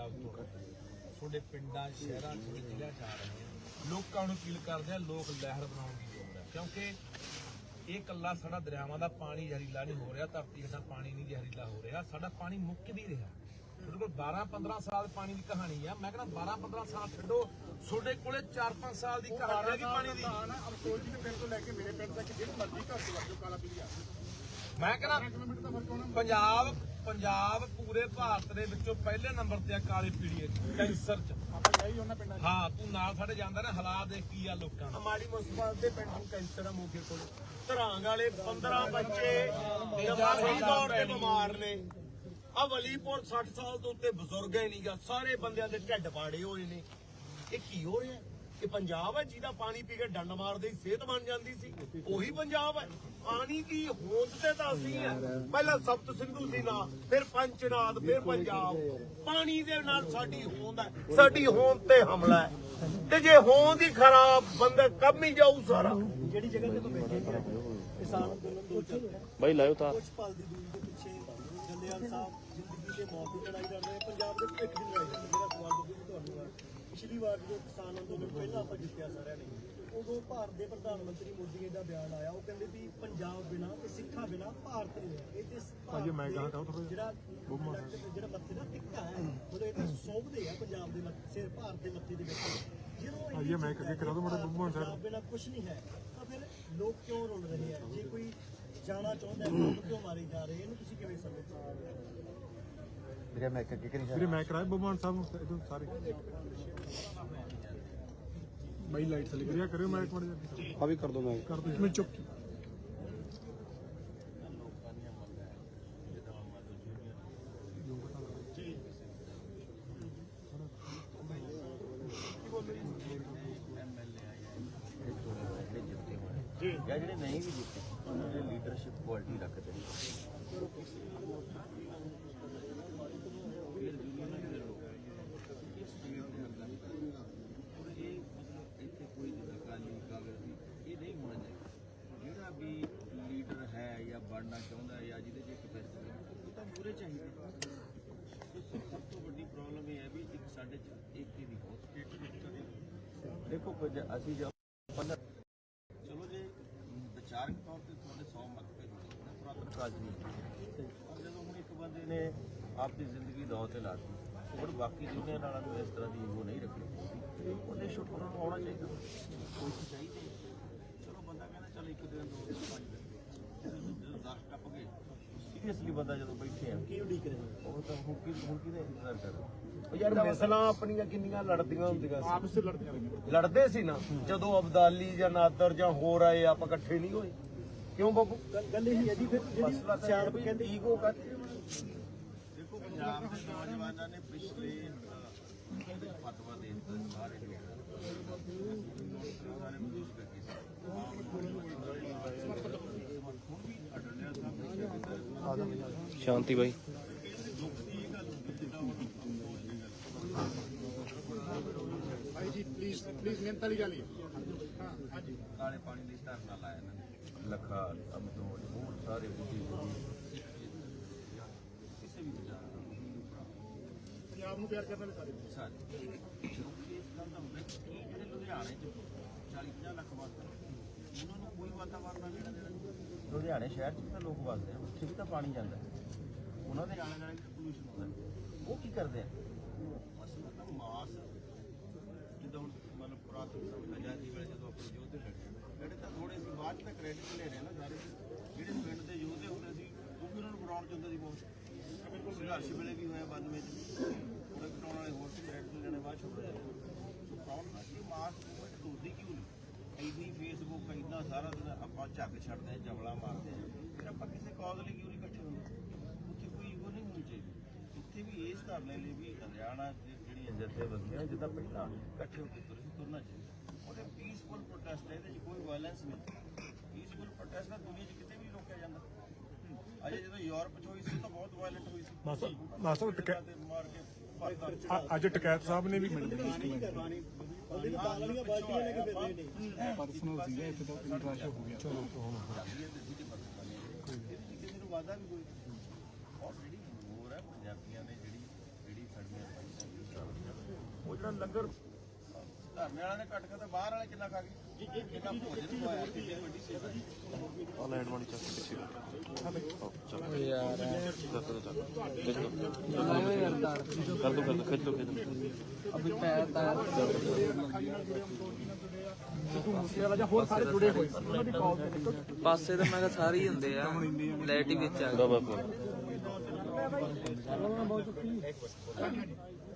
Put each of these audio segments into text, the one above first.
ਪੰਜਾਬ ਤੋਂ ਤੁਹਾਡੇ ਪਿੰਡਾਂ ਸ਼ਹਿਰਾਂ ਚ ਜ਼ਿਲ੍ਹਿਆਂ ਚ ਆ ਰਹੇ ਲੋਕਾਂ ਨੂੰ ਅਪੀਲ ਕਰਦੇ ਆ ਲੋਕ ਲਹਿਰ ਬਣਾਉਣ ਦੀ ਲੋੜ ਹੈ। ਕਿਉਂਕਿ ਇਹ ਕੱਲਾ ਸਾਡਾ ਦਰਿਆਵਾਂ ਦਾ ਪਾਣੀ ਜ਼ਹਿਰੀਲਾ ਨਹੀਂ ਹੋ ਰਿਹਾ ਧਰਤੀ ਹੇਠਾਂ ਪਾਣੀ ਨਹੀਂ ਜ਼ਹਿਰੀਲਾ ਹੋ ਰਿਹਾ। ਸਾਡਾ ਪਾਣੀ ਮੁੱਕ ਨਹੀਂ ਰਿਹਾ। ਤੁਹਾਡੇ ਕੋਲ 12 15 ਸਾਲ ਪਾਣੀ ਦੀ ਕਹਾਣੀ ਆ। ਮੈਂ ਕਹਿੰਦਾ 12 15 ਸਾਲ ਛੱਡੋ। ਤੁਹਾਡੇ ਕੋਲੇ 4 5 ਸਾਲ ਦੀ ਕਹਾਣੀ ਹੈਗੀ ਪਾਣੀ ਦੀ। ਜੀ ਦੇ ਪਿੰਡ ਤੋਂ ਲੈ ਕੇ ਮੇਰੇ ਪਿੰਡ ਤੱਕ ਜਿਹੜੀ ਮਰਜ਼ੀ ਘਰ ਤੋਂ ਵਰਜੋ ਕਾਲਾ ਪੀਲੀਆ ਮੈਂ ਕਹਿੰਦਾ ਦਾ ਪੰਜਾਬ ਪੰਜਾਬ ਪੂਰੇ ਭਾਰਤ ਦੇ ਵਿੱਚੋਂ ਪਹਿਲੇ ਨੰਬਰ ਤੇ ਆ ਕਾਲੀ ਪੀੜੀ ਕੈਂਸਰ ਚ। ਆਪਾਂ ਜਾਈ ਉਹਨਾਂ ਪਿੰਡਾਂ 'ਚ। ਹਾਂ ਤੂੰ ਨਾਲ ਸਾਡੇ ਜਾਂਦਾ ਨਾ ਹਾਲਾਤ ਦੇਖ ਕੀ ਆ ਲੋਕਾਂ ਦਾ। ਮਾੜੀ ਮੁਸਤਫਾ ਦੇ ਪਿੰਡ ਨੂੰ ਕੈਂਸਰ ਆ ਮੋਗੇ ਕੋਲ। ਧਰਾਂਗ ਵਾਲੇ 15 ਬੱਚੇ ਦਿਮਾਗੀ ਤੌਰ ਤੇ ਬਿਮਾਰ ਨੇ। ਆ ਵਲੀਪੁਰ 60 ਸਾਲ ਤੋਂ ਉੱਤੇ ਬਜ਼ੁਰਗ ਹੀ ਨਹੀਂਗਾ ਸਾਰੇ ਬੰਦਿਆਂ ਦੇ ਢਿੱਡ ਪਾੜੇ ਹੋਏ ਨੇ। ਇਹ ਕੀ ਹੋ ਰਿਹਾ? ਇਹ ਪੰਜਾਬ ਹੈ ਜਿਹਦਾ ਪਾਣੀ ਪੀ ਕੇ ਡੰਡ ਮਾਰਦੇ ਸਿਹਤ ਬਣ ਜਾਂਦੀ ਸੀ ਉਹੀ ਪੰਜਾਬ ਹੈ। ਪਾਣੀ ਦੀ ਹੋਂਦ ਤੇ ਤਾਂ ਅਸੀਂ ਹੈ। ਪਹਿਲਾਂ ਸਪਤ ਸਿੰਧੂ ਸੀ ਨਾ ਫਿਰ ਪੰਚਨਾਦ ਫਿਰ ਪੰਜਾਬ। ਪਾਣੀ ਦੇ ਨਾਲ ਸਾਡੀ ਹੋਂਦ ਹੈ। ਸਾਡੀ ਹੋਂਦ ਤੇ ਹਮਲਾ ਹੈ। ਤੇ ਜੇ ਹੋਂਦ ਹੀ ਖਰਾਬ ਬੰਦਾ ਕੰਮ ਹੀ ਜਾਊ ਸਾਰਾ। ਜਿਹੜੀ ਜਗ੍ਹਾ ਤੇ ਤੂੰ ਬੈਠੇ ਕਿਸਾਨ ਬਾਈ ਲਾਇਓ ਤਾਂ। ਕੁਝ ਪਲ ਦੀ ਦੂਰੀ ਦੇ ਪਿੱਛੇ ਜੰਦਿਆਲ ਸਾਹਿਬ ਜ਼ਿੰਦਗੀ ਤੇ ਮੌਤ ਦੀ ਲੜਾਈ ਲੜ ਰਹੇ ਆ। ਪੰਜਾਬ ਦੇ ਭਵਿੱਖ ਦੀ ਲੜਾਈ ਲੜ ਰਹੇ ਵਾਰ ਜਦੋਂ ਕਿਸਾਨ ਅੰਦੋਲਨ ਪਹਿਲਾਂ ਆਪਾਂ ਜਿੱਤਿਆ ਸਾਰਿਆਂ ਨੇ ਉਦੋਂ ਭਾਰਤ ਦੇ ਪ੍ਰਧਾਨ ਮੰਤਰੀ ਮੋਦੀ ਜੀ ਦਾ ਬਿਆਨ ਆਇਆ ਉਹ ਕਹਿੰਦੇ ਵੀ ਪੰਜਾਬ ਬਿਨਾ ਤੇ ਸਿੱਖਾਂ ਬਿਨਾ ਭਾਰਤ ਨਹੀਂ ਹੈ ਇਹ ਤੇ ਭਾਜੀ ਮੈਂ ਕਹਾਂ ਤਾਂ ਜਿਹੜਾ ਜਿਹੜਾ ਮੱਥੇ ਦਾ ਟਿੱਕਾ ਹੈ ਉਹਦੇ ਇਹ ਤੇ ਸੋਭਦੇ ਆ ਪੰਜਾਬ ਦੇ ਮੱਥੇ ਸਿਰ ਭਾਰਤ ਦੇ ਮੱਥੇ ਦੇ ਵਿੱਚ। ਜਦੋਂ ਹਾਂਜੀ ਮੈਂ ਕਹਾਂ ਕਰਾ ਦੋ ਮੜਾ ਬੰਮਾ ਸਾਹਿਬ ਬਿਨਾ ਕੁਝ ਨਹੀਂ ਹੈ ਤਾਂ ਫਿਰ ਲੋਕ ਕਿਉਂ ਰੁਲ ਰਹੇ ਆ? ਜੇ ਕੋਈ ਜਾਣਾ ਚਾਹੁੰਦਾ ਹੈ ਲੋਕ ਕਿਉਂ ਮਾਰੇ ਜਾ ਰਹੇ? ਇਹਨੂੰ ਤੁਸੀਂ ਕਿਵੇਂ ਸਮਝਦੇ ਹੋ? ਵੀਰੇ ਮੈਂ ਕਰਾਇਆ ਬਗਵਾਨ ਸਾਹਿਬ ਨੂੰ ਇਦੋਂ ਸਾਰੇ। ਬਾਈ ਲਾਈਟ ਚਲੀ ਗਈ ਕਰਿਓ ਮੈਂ ਇੱਕ ਮਿੰਟ ਆ ਵੀ ਕਰ ਦੋ ਮੈਂ ਕਰ ਦੋ ਮੈਂ ਚੁੱਪ ਜਾਂ ਜਿਹੜੇ ਨਹੀਂ ਵੀ ਜਿੱਤੇ ਉਹਨਾਂ ਦੇ ਲੀਡਰਸ਼ਿਪ ਕੁਆਲਿਟੀ ਰੱਖਦੇ ਨੇ ਇੱਥੇ ਕੋਈ ਅਕਾਲੀ ਕਾਂਗਰਸੀ ਇਹ ਨਹੀਂ ਹੋਣਾ ਚਾਹੀਦਾ ਜਿਹੜਾ ਵੀ ਲੀਡਰ ਹੈ ਜਾਂ ਬਣਨਾ ਚਾਹੁੰਦਾ ਹੈ ਜਾਂ ਜਿਹਦੇ 'ਚ ਕਪੈਸਿਟੀ ਹੈ ਉਹ ਤਾਂ ਪੂਰੇ ਚਾਹੀਦੇ ਤੇ ਸਭ ਸਭ ਤੋਂ ਵੱਡੀ ਪ੍ਰੋਬਲਮ ਇਹ ਹੈ ਵੀ ਇੱਕ ਸਾਡੇ 'ਚ ਏਕੇ ਦੀ ਬਹੁਤ ਅਸੀਂ ਜੋ ਪੰਦਰ ਚਲੋ ਜੇ, ਵਿਚਾਰਕ ਤੌਰ ਤੇ ਤੁਹਾਡੇ 100 ਮਤਭੇਦ ਹੋਣੇ ਨੇ, ਪੁਰਾਤਨ ਨਹੀਂ ਪਰ ਜਦੋਂ ਹੁਣ ਇੱਕ ਬੰਦੇ ਨੇ ਆਪਣੀ ਜ਼ਿੰਦਗੀ ਦਾਅ ਤੇ ਲਾ ਦਿੱਤੀ ਹੁਣ ਬਾਕੀ ਦੁਨੀਆ ਨਾਲ ਨੂੰ ਇਸ ਤਰ੍ਹਾਂ ਦੀ ਉਹ ਨਹੀਂ ਰੱਖਣੀ। ਉਹਦੇ ਸ਼ੁਕਰ ਨੂੰ ਆਉਣਾ ਚਾਹੀਦਾ। ਕੋਈ ਚੀਜ਼ ਹੈ। ਚਲੋ ਬੰਦਾ ਕਹਿੰਦਾ ਚਲ ਇੱਕ ਦਿਨ ਦੋ ਦਿਨ ਪੰਜ ਦਿਨ ਜਦੋਂ 10 ਟੱਪ ਗਏ ਸੀਰੀਅਸਲੀ ਬੰਦਾ ਜਦੋਂ ਬੈਠੇ ਆ ਕੀ ਉਡੀਕ ਰਹੇ ਉਹ ਤਾਂ ਹੁਣ ਕੀ ਹੁਣ ਕਿਹਦੇ ਇੰਤਜ਼ਾਰ ਕਰ ਰਿਹਾ ਉਹ ਯਾਰ ਮਿਸਲਾਂ ਆਪਣੀਆਂ ਕਿੰਨੀਆਂ ਲੜਦੀਆਂ ਹੁੰਦੀਆਂ ਸੀ ਆਪਸ ਵਿੱਚ ਲੜਦੀਆਂ ਰਹੀਆਂ ਲੜਦੇ ਸੀ ਨਾ ਜਦੋਂ ਅਬਦਾਲੀ ਜਾਂ ਨਾਦਰ ਜਾਂ ਹੋਰ ਆਏ ਆਪਾਂ ਇਕੱਠੇ ਨਹੀਂ ਹੋਏ ਕਿਉਂ ਬੱਬੂ ਗੱਲ ਗੱਲ ਇਹ ਹੈ ਜੀ ਫਿਰ ਜਿਹੜੀ ਸਿਆਣਪ ਕਹਿੰਦੇ ਈਗੋ ਕਰਦੇ ਦੇਖੋ ਪੰਜਾਬ ਦੇ ਨੌਜਵਾਨਾਂ ਨੇ ਪਿਛਲੇ ਅਹ, ਫਤਵਾ ਦੇ ਦਿੱਤਾ ਸਾਰੇ ਲੋਕ ਸਾਰੇ ਮਜੂਸ ਕਰਕੇ ਸ਼ਾਂਤੀ ਬਾਈ। ਜੀ ਪਲੀਜ਼ ਪਲੀਜ਼ ਮਿਹਨਤ ਗੱਲ ਹੀ ਹਾਂ ਹਾਂਜੀ ਕਾਲੇ ਪਾਣੀ ਦੀ ਧਰਨਾ ਲਾਇਆ ਇਹਨਾਂ ਨੇ ਲੱਖਾ ਅਮਦੋੜ ਹੋਰ ਸਾਰੇ ਬੁੱਢੀ ਬੁੱਢੀ ਕਿਸੇ ਵੀ ਪੰਜਾਬ ਨੂੰ ਪਿਆਰ ਕਰਨ ਵਾਲੇ ਸਾਰੇ ਸਾਰੇ ਇਸ ਗੱਲ ਦਾ ਵਿੱਚ ਕੀ ਜਿਹੜੇ ਲੁਧਿਆਣੇ ਚ 40 50 ਲੱਖ ਵਸਦੇ ਉਹਨਾਂ ਨੂੰ ਕੋਈ ਵਾਤਾਵਰਨ ਨਾਲ ਜਿਹੜਾ ਲੁਧਿਆਣੇ ਸ਼ਹਿਰ ਚ ਵੀ ਤਾਂ ਲੋਕ ਵਸਦੇ ਆ, ਉੱਥੇ ਵੀ ਤਾਂ ਪਾਣੀ ਜਾਂਦਾ। ਉਹਨਾਂ ਦੇ ਆਲੇ ਦੁਆਲੇ ਪੋਲੂਸ਼ਨ ਹੁੰਦਾ ਉਹ ਕੀ ਕਰਦੇ ਆ? ਅਸਲ ਤਾਂ ਮਾਸ, ਜਿੱਦਾਂ ਹੁਣ ਮਤਲਬ ਪੁਰਾਤਨ ਸਮੇਂ ਆਜ਼ਾਦੀ ਵੇਲੇ ਜਦੋਂ ਆਪਣੇ ਯੋਧੇ ਲੜੇ ਜਿਹੜੇ ਤਾਂ ਥੋੜੇ ਸੀ, ਬਾਅਦ 'ਚ ਕ੍ਰੈਡਿਟ ਲੈ ਰਹੇ ਨਾ ਸਾਰੇ। ਜਿਹੜੇ ਪਿੰਡ ਦੇ ਯੋਧੇ ਹੁੰਦੇ ਸੀ, ਉਹ ਵੀ ਉਹਨਾਂ ਨੂੰ ਬਣਾਉਣ 'ਚ ਹੁੰਦਾ ਸੀ ਬਹੁਤ। ਬਿਲਕੁਲ ਸੰਘਰਸ਼ ਵੇਲੇ ਵੀ ਹੋਇਆ 92 ਚ ਉਹਦੇ ਕਟਾਉਣ ਵਾਲੇ ਹੋਰ ਸੀ ਕ੍ਰੈਡਿਟ ਲੈਣੇ, ਬਾਅਦ 'ਚ ਜਾਂਦੇ ਸੋ ਪ੍ਰੋਬਲਮ ਹੈ ਕਿ ਮਾਸ ਮੂਵਮੈਂਟ ਹੁੰਦੀ ਕਿਉਂ ਨਹੀਂ? ਇੰਨੀ ਫੇਸਬੁੱਕ ਇੰਨਾ ਸਾਰਾ ਦਿਨ ਆਪਾਂ ਝੱਗ ਛੱਡਦੇ ਹਾਂ ਜਮਲਾ ਮਾਰਦੇ ਹਾਂ ਫਿਰ ਆਪਾਂ ਕਿਸੇ ਕਾਜ਼ ਲਈ ਕਿਉਂ ਨਹੀਂ ਇਕੱਠੇ ਹੁੰਦੇ ਉੱਥੇ ਕੋਈ ਈਗੋ ਨਹੀਂ ਹੋਣੀ ਉੱਥੇ ਵੀ ਇਸ ਧਰਨੇ ਲਈ ਵੀ ਹਰਿਆਣਾ ਦੀ ਜਿਹੜੀਆਂ ਜਥੇਬੰਦੀਆਂ ਜਿੱਦਾਂ ਪਹਿਲਾਂ ਇਕੱਠੇ ਹੋ ਕੇ ਤੁਰੇ ਤੁਰਨਾ ਚਾਹੀਦਾ। ਉਹਦੇ ਪੀਸਫੁਲ ਪ੍ਰੋਟੈਸਟ ਹੈ ਇਹਦੇ 'ਚ ਕੋਈ ਵਾਇਲੈਂਸ ਨਹੀਂ ਪੀਸਫੁਲ ਪ੍ਰੋਟੈਸਟ ਤਾਂ ਦੁਨੀਆ 'ਚ ਕਿਤੇ ਵੀ ਰੋਕਿਆ ਜਾਂਦਾ। ਅਜੇ ਜਦੋਂ ਯੂਰਪ 'ਚ ਹੋਈ ਸੀ ਤਾਂ ਬਹੁਤ ਵਾਇਲੈਂਟ ਹੋਈ ਸੀ। ਮਾਸਟਰ ਮਾਸਟਰ ਟਕੈ ਤੇ ਮਾਰ ਕੇ ਭਰਤਾ ਅ- ਅੱਜ ਟਕੈਤ ਸਾਹਿਬ ਨੇ ਵੀ ਪਰਸਨਲ ਸੀਗਾ ਇੱਥੇ ਤਾਂ ਇੰਟਰੈਕਟ ਹੋ ਗਿਆ। ਚਲੋ ਕਿਸੇ ਨੂੰ ਵਾਦਾ ਵੀ ਕੋਈ ਔਰ ਜਿਹੜੀ ਹੋਰ ਹੈ ਪੰਜਾਬੀਆਂ ਨੇ ਜਿਹੜੀ ਜਿਹੜੀ ਸਾਡੀਆਂ ਇਹਨਾਂ ਲੰਗਰ? ਧਰਨੇ ਵਾਲਿਆਂ ਨੇ ਕੱਟ ਕੇ ਤਾਂ ਬਾਹਰ ਵਾਲੇ ਕਿੰਨਾ ਖਾ ਗਏ? ਕਿੰਨਾ ਭੋਜਨ ਖਵਾਇਆ ਕਿੰਨੀ ਵੱਡੀ ਸੇਵਾ ਹੋਰ ਸਾਰੇ ਜੁੜੇ ਹੋਏ। ਸੀ ਉਹਨਾਂ ਦੀ ਕਾਲ ਤੇ ਨਿਕਲ ਪਾਸੇ ਤਾਂ ਮੈਂ ਕਿਹਾ ਸਾਰੇ ਹੀ ਹੁੰਦੇ ਆ। ਲਾਈਟ ਹੀ ਵਿੱਚ ਆ ਗਈ।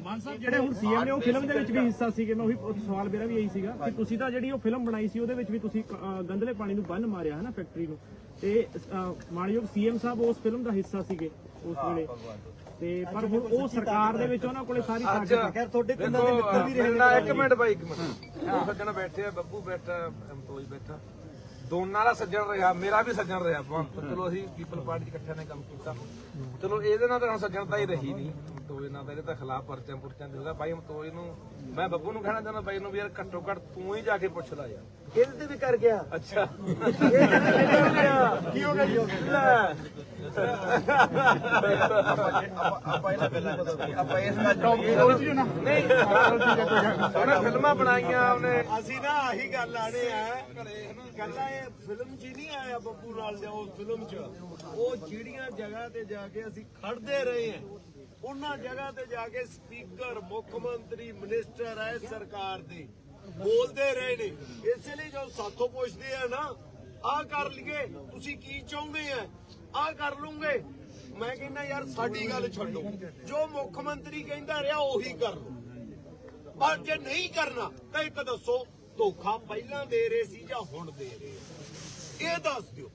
ਮਾਨ ਸਾਹਿਬ ਜਿਹੜੇ ਹੁਣ ਸੀਐਮ ਨੇ ਉਹ ਫਿਲਮ ਦੇ ਵਿੱਚ ਵੀ ਹਿੱਸਾ ਸੀਗੇ। ਮੈਂ ਉਹੀ ਉਹ ਸਵਾਲ ਮੇਰਾ ਵੀ ਇਹੀ ਸੀਗਾ ਕਿ ਤੁਸੀਂ ਤਾਂ ਜਿਹੜੀ ਉਹ ਫਿਲਮ ਬਣਾਈ ਸੀ ਉਹਦੇ ਵਿੱਚ ਵੀ ਤੁਸੀਂ ਅਹ, ਗੰਦਲੇ ਪਾਣੀ ਨੂੰ ਬੰਨ ਮਾਰਿਆ ਹੈ ਨਾ ਫੈਕਟਰੀ ਨੂੰ। ਤੇ ਅਹ, ਮਾਣਯੋਗ ਸੀਐਮ ਸਾਹਿਬ ਉਸ ਫਿਲਮ ਦਾ ਹਿੱਸਾ ਸੀਗੇ ਉਸ ਵੇਲੇ। ਤੇ। ਪਰ ਹੁਣ ਉਹ ਸਰਕਾਰ ਦੇ ਵਿੱਚ ਉਹਨਾਂ ਕੋਲੇ ਸਾਰੀ ਤਾਕਤ ਹੈ। ਖੈਰ ਤੁਹਾਡੇ ਪਿੰਡਾਂ ਦੇ ਮਿੱਤਰ ਵੀ ਰਹੇ ਨਾ ਇੱਕ ਮਿੰਟ ਬਾਈ ਇੱਕ ਮਿੰਟ। ਉਹ ਸੱਜਣ ਬੈਠੇ ਆ ਬੱਬੂ ਬੈਠਾ ਐਮਪਲੋਈ ਬੈਠਾ। ਦੋਨਾਂ ਦਾ ਸੱਜਣ ਰਿਹਾ ਮੇਰਾ ਵੀ ਸੱਜਣ ਰਿਹਾ ਬਹੁਤ ਚਲੋ ਅਸੀਂ ਪੀਪਲ ਪਾਰਟੀ 'ਚ ਇਕੱਠਿਆਂ ਨੇ ਕੰਮ ਕੀਤਾ। ਚਲੋ ਇਹਦੇ ਨਾਲ ਤਾਂ ਹੁਣ ਸੱਜਣਤਾ ਹੀ ਰਹੀ ਨਹੀਂ। ਤੋਏ ਨਾਲ ਤਾਂ ਇਹਦੇ ਤਾਂ ਖਿਲਾਫ ਪਰਚਿਆਂ ਪੁਰਚਿਆਂ ਦੇ ਉਹਦਾ ਬਾਈ ਮਤੋਏ ਨੂੰ ਮੈਂ ਬੱਬੂ ਨੂੰ ਕਹਿਣਾ ਚਾਹੁੰਦਾ ਬਾਈ ਨੂੰ ਵੀ ਯਾਰ ਘੱਟੋ ਘੱਟ ਤੂੰ ਹੀ ਜਾ ਕੇ ਪੁੱਛ ਲੈ ਯਾਰ। ਇਹਦੇ ਤੇ ਵੀ ਕਰ ਗਿਆ। ਅੱਛਾ। ਕੀ ਹੋ ਗਿਆ ਜੀ ਆਪਾਂ ਇਹਨਾਂ ਉਹਨੇ ਫਿਲਮਾਂ ਬਣਾਈਆਂ ਉਹਨੇ। ਅਸੀਂ ਨਾ ਆਹੀ ਗੱਲ ਆਣੇ ਆ ਕਹਿੰਦਾ ਇਹ ਫਿਲਮ 'ਚ ਨਹੀਂ ਆਇਆ ਬੱਬੂ ਨਾਲ ਦੇ ਉਹ ਫਿਲਮ 'ਚ। ਉਹ ਜਿਹੜੀਆਂ ਜਗ੍ਹਾ ਤੇ ਜਾ ਕੇ ਅਸੀਂ ਖੜਦੇ ਰਹੇ ਆ, ਉਹਨਾਂ ਜਗ੍ਹਾ ਤੇ ਜਾ ਕੇ ਸਪੀਕਰ, ਮੁੱਖ ਮੰਤਰੀ, ਮਿਨਿਸਟਰ ਆਏ ਸਰਕਾਰ ਦੇ। ਬੋਲਦੇ ਰਹੇ ਨੇ। ਇਸੇ ਲਈ ਜੋ ਸਾਥੋਂ ਪੁੱਛਦੇ ਆ ਨਾ ਆ ਕਰ ਲਈਏ, ਤੁਸੀਂ ਕੀ ਚਾਹੁੰਦੇ ਆ? ਆਹ ਕਰ ਲੂੰਗੇ। ਮੈਂ ਕਹਿੰਦਾ, ਯਾਰ, ਸਾਡੀ ਗੱਲ ਛੱਡੋ। ਜੋ ਮੁੱਖ ਮੰਤਰੀ ਕਹਿੰਦਾ ਰਿਹਾ, ਉਹੀ ਕਰ ਲਓ। ਪਰ ਜੇ ਨਹੀਂ ਕਰਨਾ, ਤਾਂ ਇੱਕ ਦੱਸੋ, ਧੋਖਾ ਪਹਿਲਾਂ ਦੇ ਰਹੇ ਸੀ ਜਾਂ ਹੁਣ ਦੇ ਰਹੇ ਇਹ ਦੱਸ ਦਿਓ।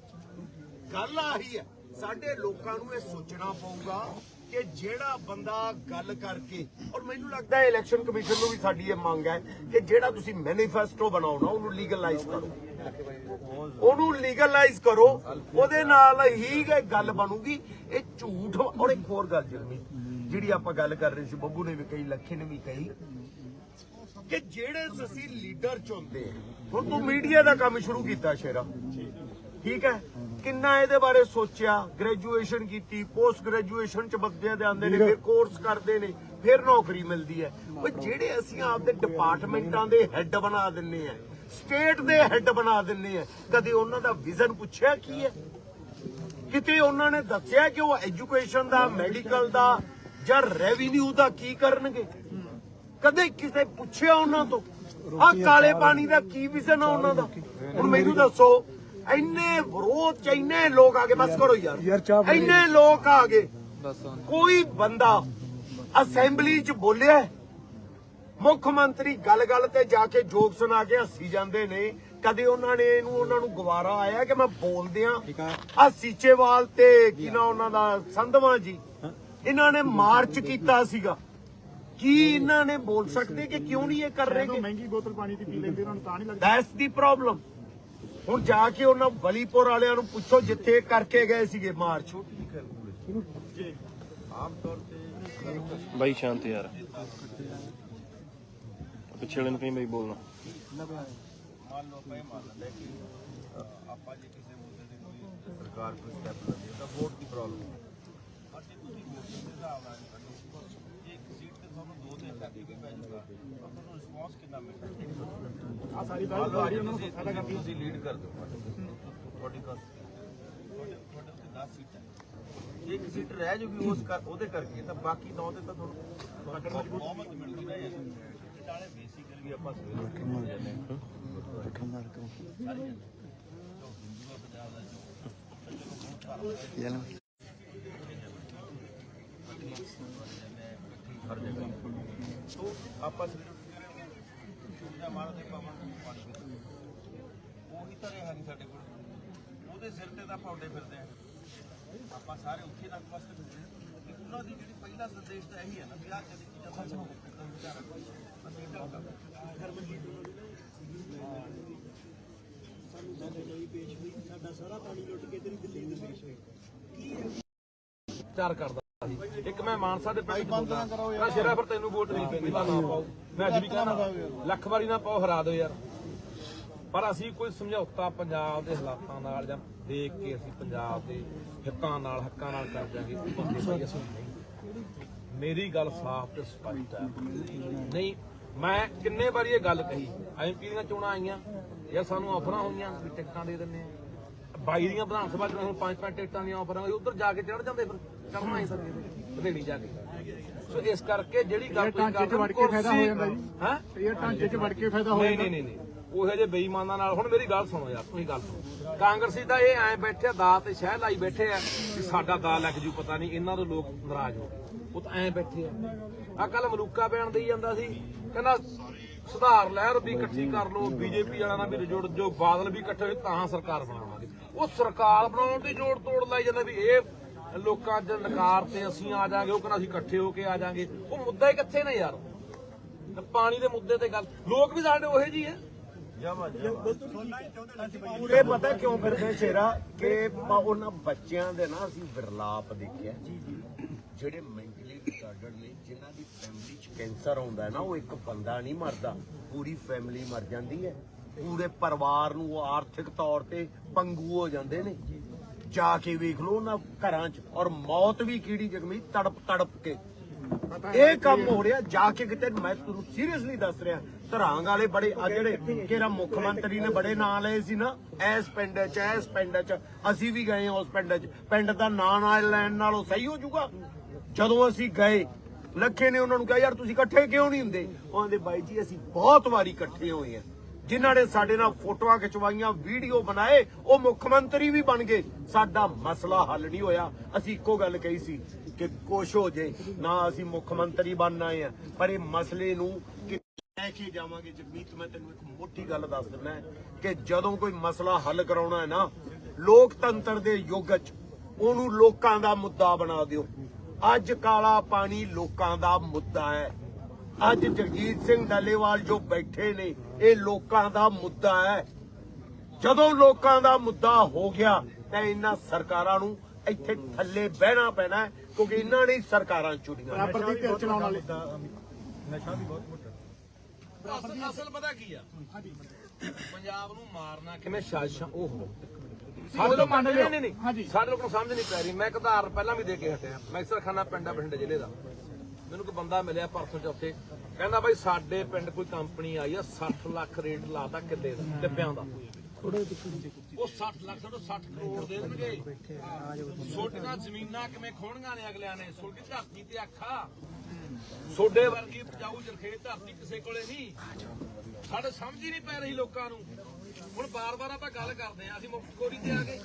ਗੱਲ ਆਹੀ ਹੈ, ਸਾਡੇ ਲੋਕਾਂ ਨੂੰ ਇਹ ਸੋਚਣਾ ਪਊਗਾ ਕਿ ਜਿਹੜਾ ਬੰਦਾ ਗੱਲ ਕਰਕੇ, ਔਰ ਮੈਨੂੰ ਲੱਗਦਾ ਹੈ ਇਲੈਕਸ਼ਨ ਕਮਿਸ਼ਨ ਨੂੰ ਵੀ ਸਾਡੀ ਇਹ ਮੰਗ ਹੈ ਕਿ ਜਿਹੜਾ ਤੁਸੀਂ ਮੈਨੀਫੈਸਟੋ ਬਣਾਉਣਾ, ਉਹਨੂੰ ਲੀਗਲਾਈਜ਼ ਕਰੋ। ਉਹਨੂੰ ਲੀਗਲਾਈਜ਼ ਕਰੋ ਉਹਦੇ ਨਾਲ ਹੀ ਗੱਲ ਬਣੂਗੀ। ਇਹ ਝੂਠ ਔਰ ਇੱਕ ਹੋਰ ਗੱਲ ਜਰਮੀ ਜਿਹੜੀ ਆਪਾਂ ਗੱਲ ਕਰ ਰਹੇ ਸੀ ਬੱਬੂ ਨੇ ਵੀ ਕਹੀ ਲੱਖੇ ਨੇ ਵੀ ਕਹੀ ਕਿ ਜਿਹੜੇ ਅਸੀਂ ਲੀਡਰ ਚੁਣਦੇ ਹੁਣ ਤੂੰ ਮੀਡੀਆ ਦਾ ਕੰਮ ਸ਼ੁਰੂ ਕੀਤਾ ਸ਼ੇਰਾ। ਠੀਕ ਹੈ? ਕਿੰਨਾ ਇਹਦੇ ਬਾਰੇ ਸੋਚਿਆ? ਗ੍ਰੈਜੂਏਸ਼ਨ ਕੀਤੀ ਪੋਸਟ ਗ੍ਰੈਜੂਏਸ਼ਨ ਚ ਬੱਚੇ ਦੇ ਆਉਂਦੇ ਨੇ ਫਿਰ ਕੋਰਸ ਕਰਦੇ ਨੇ ਫਿਰ ਨੌਕਰੀ ਮਿਲਦੀ ਹੈ। ਉਹ ਜਿਹੜੇ ਅਸੀਂ ਆਪਦੇ ਡਿਪਾਰਟਮੈਂਟਾਂ ਦੇ ਹੈੱਡ ਬਣਾ ਦਿੰਨੇ ਆ ਸਟੇਟ ਦੇ ਹੈੱਡ ਬਣਾ ਦਿੰਨੇ ਆ। ਕਦੇ ਉਹਨਾਂ ਦਾ ਵਿਜ਼ਨ ਪੁੱਛਿਆ ਕੀ ਹੈ? ਕਿਤੇ ਉਹਨਾਂ ਨੇ ਦੱਸਿਆ ਕਿ ਉਹ ਐਜੂਕੇਸ਼ਨ ਦਾ ਮੈਡੀਕਲ ਦਾ ਜਾਂ ਰੈਵਨਿਊ ਦਾ ਕੀ ਕਰਨਗੇ? ਕਦੇ ਕਿਸੇ ਪੁੱਛਿਆ ਉਹਨਾਂ ਤੋਂ? ਆ ਕਾਲੇ ਪਾਣੀ ਦਾ ਕੀ ਵਿਜ਼ਨ ਆ ਉਹਨਾਂ ਦਾ? ਹੁਣ ਮੈਨੂੰ ਦੱਸੋ ਇੰਨੇ ਵਿਰੋਧ ਚ ਇੰਨੇ ਲੋਕ ਆ ਗਏ ਬਸ ਕਰੋ ਯਾਰ। ਇੰਨੇ ਲੋਕ ਆ ਗਏ। ਕੋਈ ਬੰਦਾ ਅਸੈਂਬਲੀ ਚ ਬੋਲਿਆ? ਮੁੱਖ ਮੰਤਰੀ ਗੱਲ-ਗੱਲ ਤੇ ਜਾ ਕੇ ਜੋਕ ਸੁਣਾ ਕੇ ਹੱਸੀ ਜਾਂਦੇ ਨੇ। ਕਦੇ ਉਹਨਾਂ ਨੇ ਇਹਨੂੰ ਉਹਨਾਂ ਨੂੰ ਗਵਾਰਾ ਆਇਆ ਕਿ ਮੈਂ ਬੋਲਦਿਆਂ ਆ। ਸੀਚੇਵਾਲ ਤੇ ਕੀ ਨਾ ਉਹਨਾਂ ਦਾ? ਸੰਧਵਾ ਜੀ। ਇਹਨਾਂ ਨੇ ਮਾਰਚ ਕੀਤਾ ਸੀਗਾ। ਕੀ ਇਹਨਾਂ ਨੇ ਬੋਲ ਸਕਦੇ ਕਿ ਕਿਉਂ ਨਹੀਂ ਇਹ ਕਰ ਰਹੇ ਜਦੋਂ ਮਹਿੰਗੀ ਬੋਤਲ ਪਾਣੀ ਦੀ ਪੀ ਲੈਂਦੇ ਉਹਨਾਂ ਨੂੰ ਤਾਂ ਨਹੀਂ ਲੱਗਦਾ। ਦੈਟਸ ਦੀ ਪ੍ਰੋਬਲਮ ਹੁਣ ਜਾ ਕੇ ਉਹਨਾਂ ਬਲੀਪੁਰ ਵਾਲਿਆਂ ਨੂੰ ਪੁੱਛੋ ਜਿੱਥੇ ਕਰਕੇ ਗਏ ਸੀਗੇ ਮਾਰਚ। ਭਾਈ ਸ਼ਾਂਤ ਯਾਰ। ਪਿੱਛੇ ਵਾਲੇ ਨੂੰ ਕਹੀਂ ਭਾਈ ਬੋਲਣਾ। ਮੰਨ ਲਓ ਆਪਾਂ ਇਹ ਮੰਨ ਲੈਂਦੇ ਕਿ ਅ, ਆਪਾਂ ਜੇ ਕਿਸੇ ਮੁੱਦੇ ਤੇ ਕੋਈ ਸਰਕਾਰ ਕੋਈ ਸਟੈਪ ਲੈਂਦੀ ਹੈ। ਤਾਂ ਵੋਟ ਦੀ ਪ੍ਰੋਬਲਮ ਹੈ ਪਰ ਜੇ ਤੁਸੀਂ ਵੋਟ ਦੇ ਹਿਸਾਬ ਨਾਲ ਨਹੀਂ ਕੱਢੋ ਇੱਕ ਸੀਟ ਤੇ ਤੁਹਾਨੂੰ ਦੋ ਦਿਨ ਲੱਗੇਗੇ ਪੈ ਜਾਊਗਾ ਤਾਂ ਤੁਹਾਨੂੰ ਰਿਸਪੌਂਸ ਕਿੰਨਾ ਮਿਲਦਾ ਆ ਸਾਰੀ ਗੱਲ ਸਾਰੀ ਉਹਨਾਂ ਨੂੰ ਪਤਾ ਕਰਦੀ ਤੁਸੀਂ ਲੀਡ ਕਰ ਦਿਓ ਤੁਹਾਡੀ ਕਰ ਤੁਹਾਡੇ ਤੁਹਾਡੇ ਉੱਤੇ 10 ਸੀਟਾਂ ਜੇ ਇੱਕ ਸੀਟ ਰਹਿ ਜੂਗੀ ਉਸ ਕਰ ਉਹਦੇ ਕਰਕੇ ਤਾਂ ਬਾਕੀ ਨੌ ਤੇ ਤਾਂ ਤੁਹਾਨੂੰ ਤੁਹਾਨੂੰ ਬਹੁਮਤ ਮਿਲ ਨਾ ਯਾਰ ਨਾਲੇ ਬੇਸਿਕਲੀ ਵੀ ਆਪਾਂ ਸਵੇਰੇ ਉੱਠ ਕੇ ਜਾਂਦੇ ਹਾਂ। ਸਾਰੀ ਜਾਂਦੇ ਜੋ ਹਿੰਦੂ ਆ ਪੰਜਾਬ ਦਾ ਜੋ ਹਰ ਜਗ੍ਹਾ ਤੋਂ ਆਪਾਂ ਸਵੇਰੇ ਮਾਰ ਦੇ ਪਾਵਾਂ ਪਾਣੀ ਉਹੀ ਤਾਂ ਰਿਹਾ ਨਹੀਂ ਸਾਡੇ ਕੋਲ। ਉਹਦੇ ਸਿਰ ਤੇ ਤਾਂ ਪੌਡੇ ਫਿਰਦੇ ਆ ਆਪਾਂ ਸਾਰੇ ਉੱਥੇ ਤੱਕ ਵਾਸਤੇ ਫਿਰਦੇ ਆ ਕਿ ਉਹਨਾਂ ਦੀ ਜਿਹੜੀ ਪਹਿਲਾ ਸੰਦੇਸ਼ ਤਾਂ ਇਹੀ ਹੈ ਨਾ ਵੀ ਆਹ ਜਿਹੜੀ ਚੀਜ਼ਾਂ ਸਾਨੂੰ ਵਿਚਾਰਾ ਕਰਦੇ ਸਾਨੂੰ ਸਾਡੇ ਲਈ ਪੇਸ਼ ਹੋਈ ਸਾਡਾ ਸਾਰਾ ਪਾਣੀ ਲੁੱਟ ਕੇ ਤੇਰੀ ਦਿੱਲੀ ਨੂੰ ਪੇਸ਼ ਹੋਈ ਚਾਰ ਕਰਦਾ ਇੱਕ ਮੈਂ ਮਾਨਸਾ ਦੇ ਪਿੰਡ ਬੰਦਾ ਕਰੋ ਸ਼ੇਰਾ ਫਿਰ ਤੈਨੂੰ ਵੋਟ ਨਹੀਂ ਪੈਂਦੀ ਨਾ ਪਾਓ। ਮੈਂ ਅੱਜ ਵੀ ਕਹਿੰਦਾ ਲੱਖ ਵਾਰੀ ਨਾ ਪਾਓ ਹਰਾ ਦਿਓ ਯਾਰ। ਪਰ ਅਸੀਂ ਕੋਈ ਸਮਝੌਤਾ ਪੰਜਾਬ ਦੇ ਹਾਲਾਤਾਂ ਨਾਲ ਜਾਂ ਦੇਖ ਕੇ ਅਸੀਂ ਪੰਜਾਬ ਦੇ ਹਿੱਤਾਂ ਨਾਲ ਹੱਕਾਂ ਨਾਲ ਕਰ ਜਾਾਂਗੇ ਉਹ ਬੰਦੇ ਭਾਈ ਅਸੀਂ ਨਹੀਂ। ਮੇਰੀ ਗੱਲ ਸਾਫ਼ ਤੇ ਸਪਸ਼ਟ ਹੈ। ਨਹੀਂ ਮੈਂ ਕਿੰਨੇ ਵਾਰੀ ਇਹ ਗੱਲ ਕਹੀ ਐਮਪੀ ਦੀਆਂ ਚੋਣਾਂ ਆਈਆਂ ਯਾਰ ਸਾਨੂੰ ਆਫਰਾਂ ਹੋਈਆਂ ਵੀ ਟਿਕਟਾਂ ਦੇ ਦਿੰਦੇ ਆ। ਬਾਈ ਦੀਆਂ ਵਿਧਾਨ ਸਭਾ ਚੋਣਾਂ ਹੁਣ ਪੰਜ ਪੰਜ ਟਿਕਟਾਂ ਦੀਆਂ ਆਫਰਾਂ ਉਧਰ ਜਾ ਕੇ ਚੜ ਜਾਂਦੇ ਫਿਰ ਕਰਨਾ ਹੀ ਸਕਦੇ ਬਥੇੜੀ ਜਾ ਕੇ। ਸੋ ਇਸ ਕਰਕੇ ਜਿਹੜੀ ਗੱਲ ਕੋਈ ਢਾਂਚੇ 'ਚ ਵੜ ਕੇ ਫਾਇਦਾ ਹੋ ਜਾਂਦਾ ਜੀ। ਹਾਂ? ਇਹ ਢਾਂਚੇ 'ਚ ਵੜ ਕੇ ਫਾਇਦਾ ਹੋ ਨਹੀਂ ਨਹੀਂ ਨਹੀਂ। ਉਹ ਜਿਹੇ ਬੇਈਮਾਨਾਂ ਨਾਲ, ਹੁਣ ਮੇਰੀ ਗੱਲ ਸੁਣੋ ਯਾਰ, ਤੁਸੀਂ ਗੱਲ ਸੁਣੋ। ਕਾਂਗਰਸੀ ਦਾ ਇਹ ਐ ਬੈਠੇ ਦਾ ਤੇ ਸ਼ਹਿ ਲਾਈ ਬੈਠੇ ਆ ਕਿ ਸਾਡਾ ਦਾ ਲੱਗ ਜੂ, ਪਤਾ ਨਹੀਂ ਇਹਨਾਂ ਤੋਂ ਲੋਕ ਨਾਰਾਜ਼ ਹੋ ਉਹ ਤਾਂ ਐ ਬੈਠੇ ਆ। ਆ ਕੱਲ ਮਲੂਕਾ ਬਿਆਨ ਦੇਈ ਜਾਂਦਾ ਸੀ, ਕਹਿੰਦਾ ਸੁਧਾਰ ਲਹਿਰ ਵੀ ਇਕੱਠੀ ਕਰ ਲਓ, ਬੀਜੇਪੀ ਵਾਲਿਆਂ ਨਾਲ ਵੀ ਜੋੜ ਜੋ ਬਾਦਲ ਵੀ ਇਕੱਠੇ ਹੋਏ, ਤਾਂ ਸਰਕਾਰ ਬਣਾਵਾਂਗੇ। ਉਹ ਸਰਕਾਰ ਬਣਾਉਣ ਦੀ ਜੋੜ ਤੋੜ ਲਾਈ ਜਾਂਦਾ ਵੀ ਇਹ ਲੋਕਾਂ 'ਚ ਨਕਾਰ ਤੇ ਅਸੀਂ ਆ ਜਾਾਂਗੇ, ਉਹ ਕਹਿੰਦਾ ਅਸੀਂ ਇਕੱਠੇ ਹੋ ਕੇ ਆ ਜਾਾਂਗੇ। ਉਹ ਮੁੱਦਾ ਹੀ ਕਿੱਥੇ ਨੇ ਯਾਰ? ਪਾਣੀ ਦੇ ਮੁੱਦੇ ਤੇ ਗੱਲ, ਲੋਕ ਵੀ ਸਾਡੇ ਉਹੇ ਜੀ ਹੈ ਇਹ ਪਤਾ ਕਿਉਂ ਫਿਰਦੇ ਸ਼ੇਰਾ? ਕਿ ਉਹਨਾਂ ਬੱਚਿਆਂ ਦੇ ਨਾ ਅਸੀਂ ਵਿਰਲਾਪ ਦੇਖਿਆ। ਜਿਹੜੇ ਮੈਂਟਲੀ ਰਿਟਾਰਡਡ ਨੇ ਜਿਨ੍ਹਾਂ ਦੀ ਫੈਮਿਲੀ 'ਚ ਕੈਂਸਰ ਆਉਂਦਾ ਨਾ ਉਹ ਇੱਕ ਬੰਦਾ ਨਹੀਂ ਮਰਦਾ। ਪੂਰੀ ਫੈਮਿਲੀ ਮਰ ਜਾਂਦੀ ਹੈ। ਪੂਰੇ ਪਰਿਵਾਰ ਨੂੰ ਉਹ ਆਰਥਿਕ ਤੌਰ ਤੇ ਪੰਗੂ ਹੋ ਜਾਂਦੇ ਨੇ। ਜਾ। ਕੇ ਵੇਖ ਲਓ ਉਹਨਾਂ ਘਰਾਂ 'ਚ। ਔਰ ਮੌਤ ਵੀ ਕਿਹੜੀ ਜਗਮੀ? ਤੜਪ ਤੜਪ ਕੇ ਇਹ ਕੰਮ ਹੋ ਰਿਹਾ। ਜਾ ਕੇ ਕਿਤੇ ਮੈਂ ਤੁਹਾਨੂੰ ਸੀਰੀਅਸਲੀ ਦੱਸ ਰਿਹਾ। ਧਰਾਂਗ ਵਾਲੇ ਬੜੇ ਆ ਜਿਹੜੇ ਕਿਹੜਾ ਮੁੱਖ ਮੰਤਰੀ ਨੇ ਬੜੇ ਨਾਂ ਲਏ ਸੀ ਨਾ ਐਸ ਪਿੰਡ 'ਚ ਐਸ ਪਿੰਡ 'ਚ। ਅਸੀਂ ਵੀ ਗਏ ਉਸ ਪਿੰਡ 'ਚ। ਪਿੰਡ ਦਾ ਨਾਂ ਨਾ ਲੈਣ ਨਾਲੋਂ ਸਹੀ ਹੋ ਜਾਊਗਾ। ਜਦੋਂ ਅਸੀਂ ਗਏ, ਲੱਖੇ ਨੇ ਉਹਨਾਂ ਨੂੰ ਕਿਹਾ, ਯਾਰ, ਤੁਸੀਂ ਇਕੱਠੇ ਕਿਉਂ ਨਹੀਂ ਹੁੰਦੇ? ਉਹ ਬਾਈ ਜੀ, ਅਸੀਂ ਬਹੁਤ ਵਾਰੀ ਇਕੱਠੇ ਹੋਏ ਆ ਜਿਨ੍ਹਾਂ ਨੇ ਸਾਡੇ ਨਾਲ ਫੋਟੋਆਂ ਖਿਚਵਾਈਆਂ, ਵੀਡੀਓ ਬਣਾਏ, ਉਹ ਮੁੱਖ ਮੰਤਰੀ ਵੀ ਬਣ ਗਏ। ਸਾਡਾ ਮਸਲਾ ਹੱਲ ਨਹੀਂ ਹੋਇਆ। ਅਸੀਂ ਇੱਕੋ ਗੱਲ ਕਹੀ ਸੀ ਕਿ ਕੁਛ ਹੋ ਜੇ, ਨਾ ਅਸੀਂ ਮੁੱਖ ਮੰਤਰੀ ਬਣਨ ਆਏ ਆ ਪਰ ਇਹ ਮਸਲੇ ਨੂੰ ਲੈ ਕੇ ਜਾਵਾਂਗੇ? ਜਗਮੀਤ ਮੈਂ ਤੈਨੂੰ ਇੱਕ ਮੋਟੀ ਗੱਲ ਦੱਸ ਦਿੰਦਾ ਕਿ ਜਦੋਂ ਕੋਈ ਮਸਲਾ ਹੱਲ ਕਰਾਉਣਾ ਹੈ ਨਾ ਲੋਕਤੰਤਰ ਦੇ ਯੁੱਗ 'ਚ ਉਹਨੂੰ ਲੋਕਾਂ ਦਾ ਮੁੱਦਾ ਬਣਾ ਦਿਓ। ਅੱਜ ਕਾਲਾ ਪਾਣੀ ਲੋਕਾਂ ਦਾ ਮੁੱਦਾ ਹੈ। ਅੱਜ ਜਗਜੀਤ ਸਿੰਘ ਡੱਲੇਵਾਲ ਜੋ ਬੈਠੇ ਨੇ ਇਹ ਲੋਕਾਂ ਦਾ ਮੁੱਦਾ ਹੈ। ਜਦੋਂ ਲੋਕਾਂ ਦਾ ਮੁੱਦਾ ਹੋ ਗਿਆ ਤਾਂ ਇਹਨਾਂ ਸਰਕਾਰਾਂ ਨੂੰ ਇੱਥੇ ਥੱਲੇ ਬਹਿਣਾ ਪੈਣਾ ਕਿਉਂਕਿ ਇਹਨਾਂ ਨੇ ਹੀ ਸਰਕਾਰਾਂ ਚੁਣੀਆਂ ਧਿਰ ਚਲਾਉਣ ਵਾਲੇ। ਅਸਲ ਅਸਲ ਪਤਾ ਕੀ ਆ? ਪੰਜਾਬ ਨੂੰ ਮਾਰਨਾ ਕਿਵੇਂ ਸਾਜ਼ਿਸ਼ਾਂ ਉਹ ਹੋ। ਸਾਡੇ ਲੋਕ ਮੰਨ ਨਹੀਂ ਨਹੀਂ। ਨਹੀਂ ਸਾਡੇ ਲੋਕਾਂ ਨੂੰ ਸਮਝ ਨਹੀਂ ਪੈ ਰਹੀ। ਮੈਂ ਇੱਕ ਉਦਾਹਰਨ ਪਹਿਲਾਂ ਵੀ ਦੇ ਕੇ ਹਟਿਆ। ਮੈਂ ਖਾਨਾ ਪਿੰਡ ਆ ਬਠਿੰਡੇ ਜ਼ਿਲ੍ਹੇ ਦਾ। ਮੈਨੂੰ ਕੋਈ ਬੰਦਾ ਮਿਲਿਆ ਪਰਸੋਂ ਚੌਥੇ। ਕਹਿੰਦਾ ਬਾਈ ਸਾਡੇ ਪਿੰਡ ਕੋਈ ਕੰਪਨੀ ਆਈ ਆ 60 ਲੱਖ ਰੇਟ ਲਾਤਾ ਕਿੱਲੇ ਦਾ ਟਿੱਬਿਆਂ ਦਾ। ਉਹ 60 ਲੱਖ ਤੋਂ 60 ਕਰੋੜ ਦੇ ਦੇਣਗੇ ਛੋਟੀਆਂ ਜ਼ਮੀਨਾਂ ਕਿਵੇਂ ਖੋਣੀਆਂ ਨੇ ਅਗਲਿਆਂ ਨੇ? ਛੋਟੀ ਧਰਤੀ ਤੇ ਆਖਾ ਸੋਡੇ ਵਰਗੀ ਪਜਾਊ ਜਰਖੇ ਧਰਤੀ ਕਿਸੇ ਕੋਲੇ ਨਹੀਂ। ਸਾਡੇ ਸਮਝ ਹੀ ਨਹੀਂ ਪੈ ਰਹੀ ਲੋਕਾਂ ਨੂੰ। ਹੁਣ ਬਾਰ-ਬਾਰ ਆਪਾਂ ਗੱਲ ਕਰਦੇ ਆਂ ਅਸੀਂ ਮੁਫਤ ਖੋਰੀ ਤੇ ਆ ਗਏ।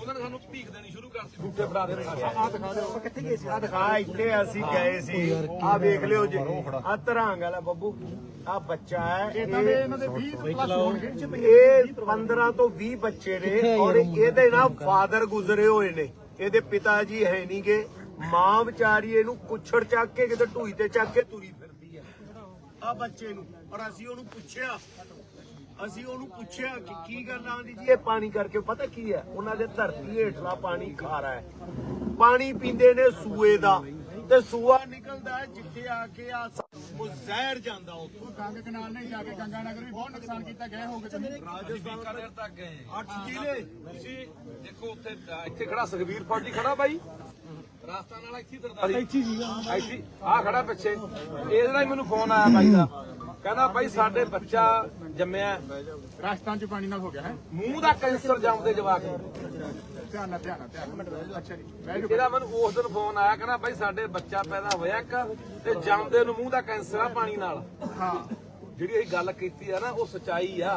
ਉਹਨਾਂ ਨੇ ਸਾਨੂੰ ਭੀਖ ਦੇਣੀ ਸ਼ੁਰੂ ਕਰਤੀ ਬੂਟੇ ਫੜਾ ਦੇਣੇ ਆ ਦਿਖਾ ਦਿਓ। ਆ ਦਿਖਾ। ਇੱਥੇ ਅਸੀਂ ਗਏ ਸੀ। ਆ ਵੇਖ ਲਿਓ ਜੀ। ਆ ਧਰਾਂਗ ਵਾਲਾ ਬੱਬੂ। ਆ ਬੱਚਾ ਹੈ। ਇਹਨਾਂ ਦੇ ਇਹਨਾਂ ਦੇ 20 ਪਲੱਸ ਹੋਣਗੇ। ਇਹ 15 ਤੋਂ 20 ਬੱਚੇ ਨੇ ਔਰ ਇਹਦੇ ਨਾਲ ਫਾਦਰ ਗੁਜ਼ਰੇ ਹੋਏ ਨੇ। ਇਹਦੇ ਪਿਤਾ ਜੀ ਹੈ ਨਹੀਂਗੇ ਮਾਂ ਵਿਚਾਰੀ ਇਹਨੂੰ ਕੁੱਛੜ ਚੱਕ ਕੇ ਕਿਤੇ ਢੂਈ ਤੇ ਚੱਕ ਕੇ ਤੁਰੀ ਆ ਬੱਚੇ ਨੂੰ। ਔਰ ਅਸੀਂ ਉਹਨੂੰ ਪੁੱਛਿਆ ਅਸੀਂ ਉਹਨੂੰ ਪੁੱਛਿਆ ਕਿ ਕੀ ਗੱਲ ਆਂਦੀ ਜੀ ਇਹ ਪਾਣੀ ਕਰਕੇ ਪਤਾ ਕੀ ਹੈ? ਉਹਨਾਂ ਦੇ ਧਰਤੀ ਹੇਠਲਾ ਪਾਣੀ ਖਾਰਾ ਹੈ। ਪਾਣੀ ਪੀਂਦੇ ਨੇ ਸੂਏ ਦਾ। ਤੇ ਸੂਆ ਨਿਕਲਦਾ ਹੈ ਜਿੱਥੇ ਆ ਕੇ ਆ ਉਹ ਜ਼ਹਿਰ ਜਾਂਦਾ ਉੱਥੋਂ। ਗੰਗ ਕਨਾਲ ਨਹੀਂ ਜਾ ਕੇ ਗੰਗਾ ਨਗਰ ਵੀ ਬਹੁਤ ਨੁਕਸਾਨ ਕੀਤਾ ਗਏ ਹੋਗੇ ਤੁਸੀਂ ਰਾਜਸਥਾਨ ਤੱਕ ਗਏ। ਅੱਠ ਜ਼ਿਲ੍ਹੇ। ਤੁਸੀਂ ਦੇਖੋ ਉੱਥੇ ਇੱਥੇ ਖੜਾ ਸੁਖਬੀਰ ਫੌਜੀ ਖੜਾ ਬਾਈ। ਰਾਜਸਥਾਨ ਵਾਲਾ ਇੱਥੇ ਫਿਰਦਾ ਸੀ। ਇੱਥੇ ਸੀਗਾ। ਇੱਥੇ ਆ ਖੜਾ ਪਿੱਛੇ। ਇਹਦੇ ਨਾਲ ਹੀ ਮੈਨੂੰ ਫੋਨ ਆਇਆ ਬਾਈ ਦਾ। ਕਹਿੰਦਾ ਬਾਈ ਸਾਡੇ ਬੱਚਾ ਜੰਮਿਆ। ਰਾਜਸਥਾਨ ਚ ਪਾਣੀ ਨਾਲ ਹੋ ਗਿਆ ਹੈ? ਮੂੰਹ ਦਾ ਕੈਂਸਰ ਜੰਮਦੇ ਜਵਾਕ। ਧਿਆਨ ਨਾਲ ਧਿਆਨ ਨਾਲ ਧਿਆਨ ਨਾਲ। ਅੱਛਾ ਜੀ। ਇਹਦਾ ਮੈਨੂੰ ਉਸ ਦਿਨ ਫੋਨ ਆਇਆ ਕਹਿੰਦਾ ਬਾਈ ਸਾਡੇ ਬੱਚਾ ਪੈਦਾ ਹੋਇਆ ਇੱਕ ਤੇ ਜੰਮਦੇ ਨੂੰ ਮੂੰਹ ਦਾ ਕੈਂਸਰ ਆ ਪਾਣੀ ਨਾਲ। ਹਾਂ। ਜਿਹੜੀ ਅਸੀਂ ਗੱਲ ਕੀਤੀ ਆ ਨਾ ਉਹ ਸਚਾਈ ਆ।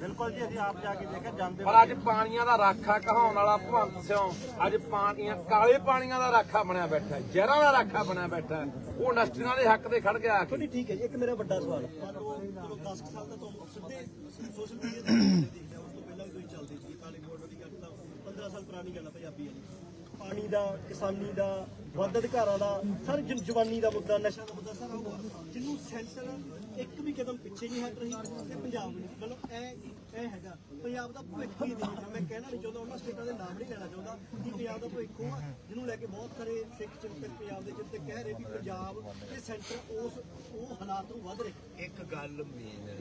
ਬਿਲਕੁਲ ਜੀ ਅਸੀਂ ਆਪ ਜਾ ਕੇ ਦੇਖਿਆ ਜਾਂਦੇ ਪਰ ਅੱਜ ਪਾਣੀਆਂ ਦਾ ਰਾਖਾ ਕਹਾਉਣ ਵਾਲਾ ਭਗਵੰਤ ਸਿਉ ਅੱਜ ਪਾਣੀਆਂ ਕਾਲੇ ਪਾਣੀਆਂ ਦਾ ਰਾਖਾ ਬਣਿਆ ਬੈਠਾ ਹੈ, ਜ਼ਹਿਰਾਂ ਦਾ ਰਾਖਾ ਬਣਿਆ ਬੈਠਾ ਹੈ। ਉਹ ਇੰਡਸਟਰੀਆਂ ਦੇ ਹੱਕ ਤੇ ਖੜ ਗਿਆ ਆ ਕੇ। ਠੀਕ ਹੈ ਜੀ ਇੱਕ ਮੇਰਾ ਵੱਡਾ ਸਵਾਲ ਚਲੋ 10 ਕੁ ਸਾਲ ਦਾ ਤੁਹਾਨੂੰ ਸਿੱਧੇ ਸੋਸ਼ਲ ਮੀਡੀਆ ਤੇ ਦੇਖਦੇ ਹਾਂ ਉਸ ਤੋਂ ਪਹਿਲਾਂ ਵੀ ਤੁਸੀਂ ਚੱਲਦੇ ਸੀ ਕਾਲੇ ਬੋਰਡ ਦੀ ਗੱਲ ਤਾਂ 15 ਸਾਲ ਪੁਰਾਣੀ ਗੱਲ ਹੈ ਪੰਜਾਬੀ ਵਾਲੀ। ਪਾਣੀ ਦਾ, ਕਿਸਾਨੀ ਦਾ, ਵੱਧ ਅਧਿਕਾਰਾਂ ਦਾ, ਸਾਰੇ ਜਨ ਜਵਾਨੀ ਦਾ ਮੁੱਦਾ, ਨਸ਼ਾ ਦਾ ਮੁੱਦਾ, ਸਾਰਾ ਉਹ ਜਿਹਨੂੰ ਸੈਂਟਰ ਇੱਕ ਵੀ ਕਦਮ ਪਿੱਛੇ ਨਹੀਂ ਹਟ ਰਹੀ, ਤੇ ਪੰਜਾਬ ਨਹੀਂ ਮਤਲਬ ਇਹ ਇਹ ਹੈਗਾ। ਪੰਜਾਬ ਦਾ ਭਵਿੱਖ ਹੀ ਨਹੀਂ ਮੈਂ ਕਹਿਣਾ ਨਹੀਂ ਚਾਹੁੰਦਾ ਉਹਨਾਂ ਸਟੇਟਾਂ ਦੇ ਨਾਮ ਨਹੀਂ ਲੈਣਾ ਚਾਹੁੰਦਾ, ਕਿ ਪੰਜਾਬ ਦਾ ਭਵਿੱਖ ਉਹ ਆ, ਜਿਹਨੂੰ ਲੈ ਕੇ ਬਹੁਤ ਸਾਰੇ ਸਿੱਖ ਚਿੰਤਕ ਪੰਜਾਬ ਦੇ ਚਿੰਤਕ ਕਹਿ ਰਹੇ ਵੀ ਪੰਜਾਬ ਤੇ ਸੈਂਟਰ ਉਸ, ਉਹ ਹਾਲਾਤ ਨੂੰ ਵੱਧ ਰਹੇ। ਇੱਕ ਗੱਲ ਮੇਨ ਹੈ।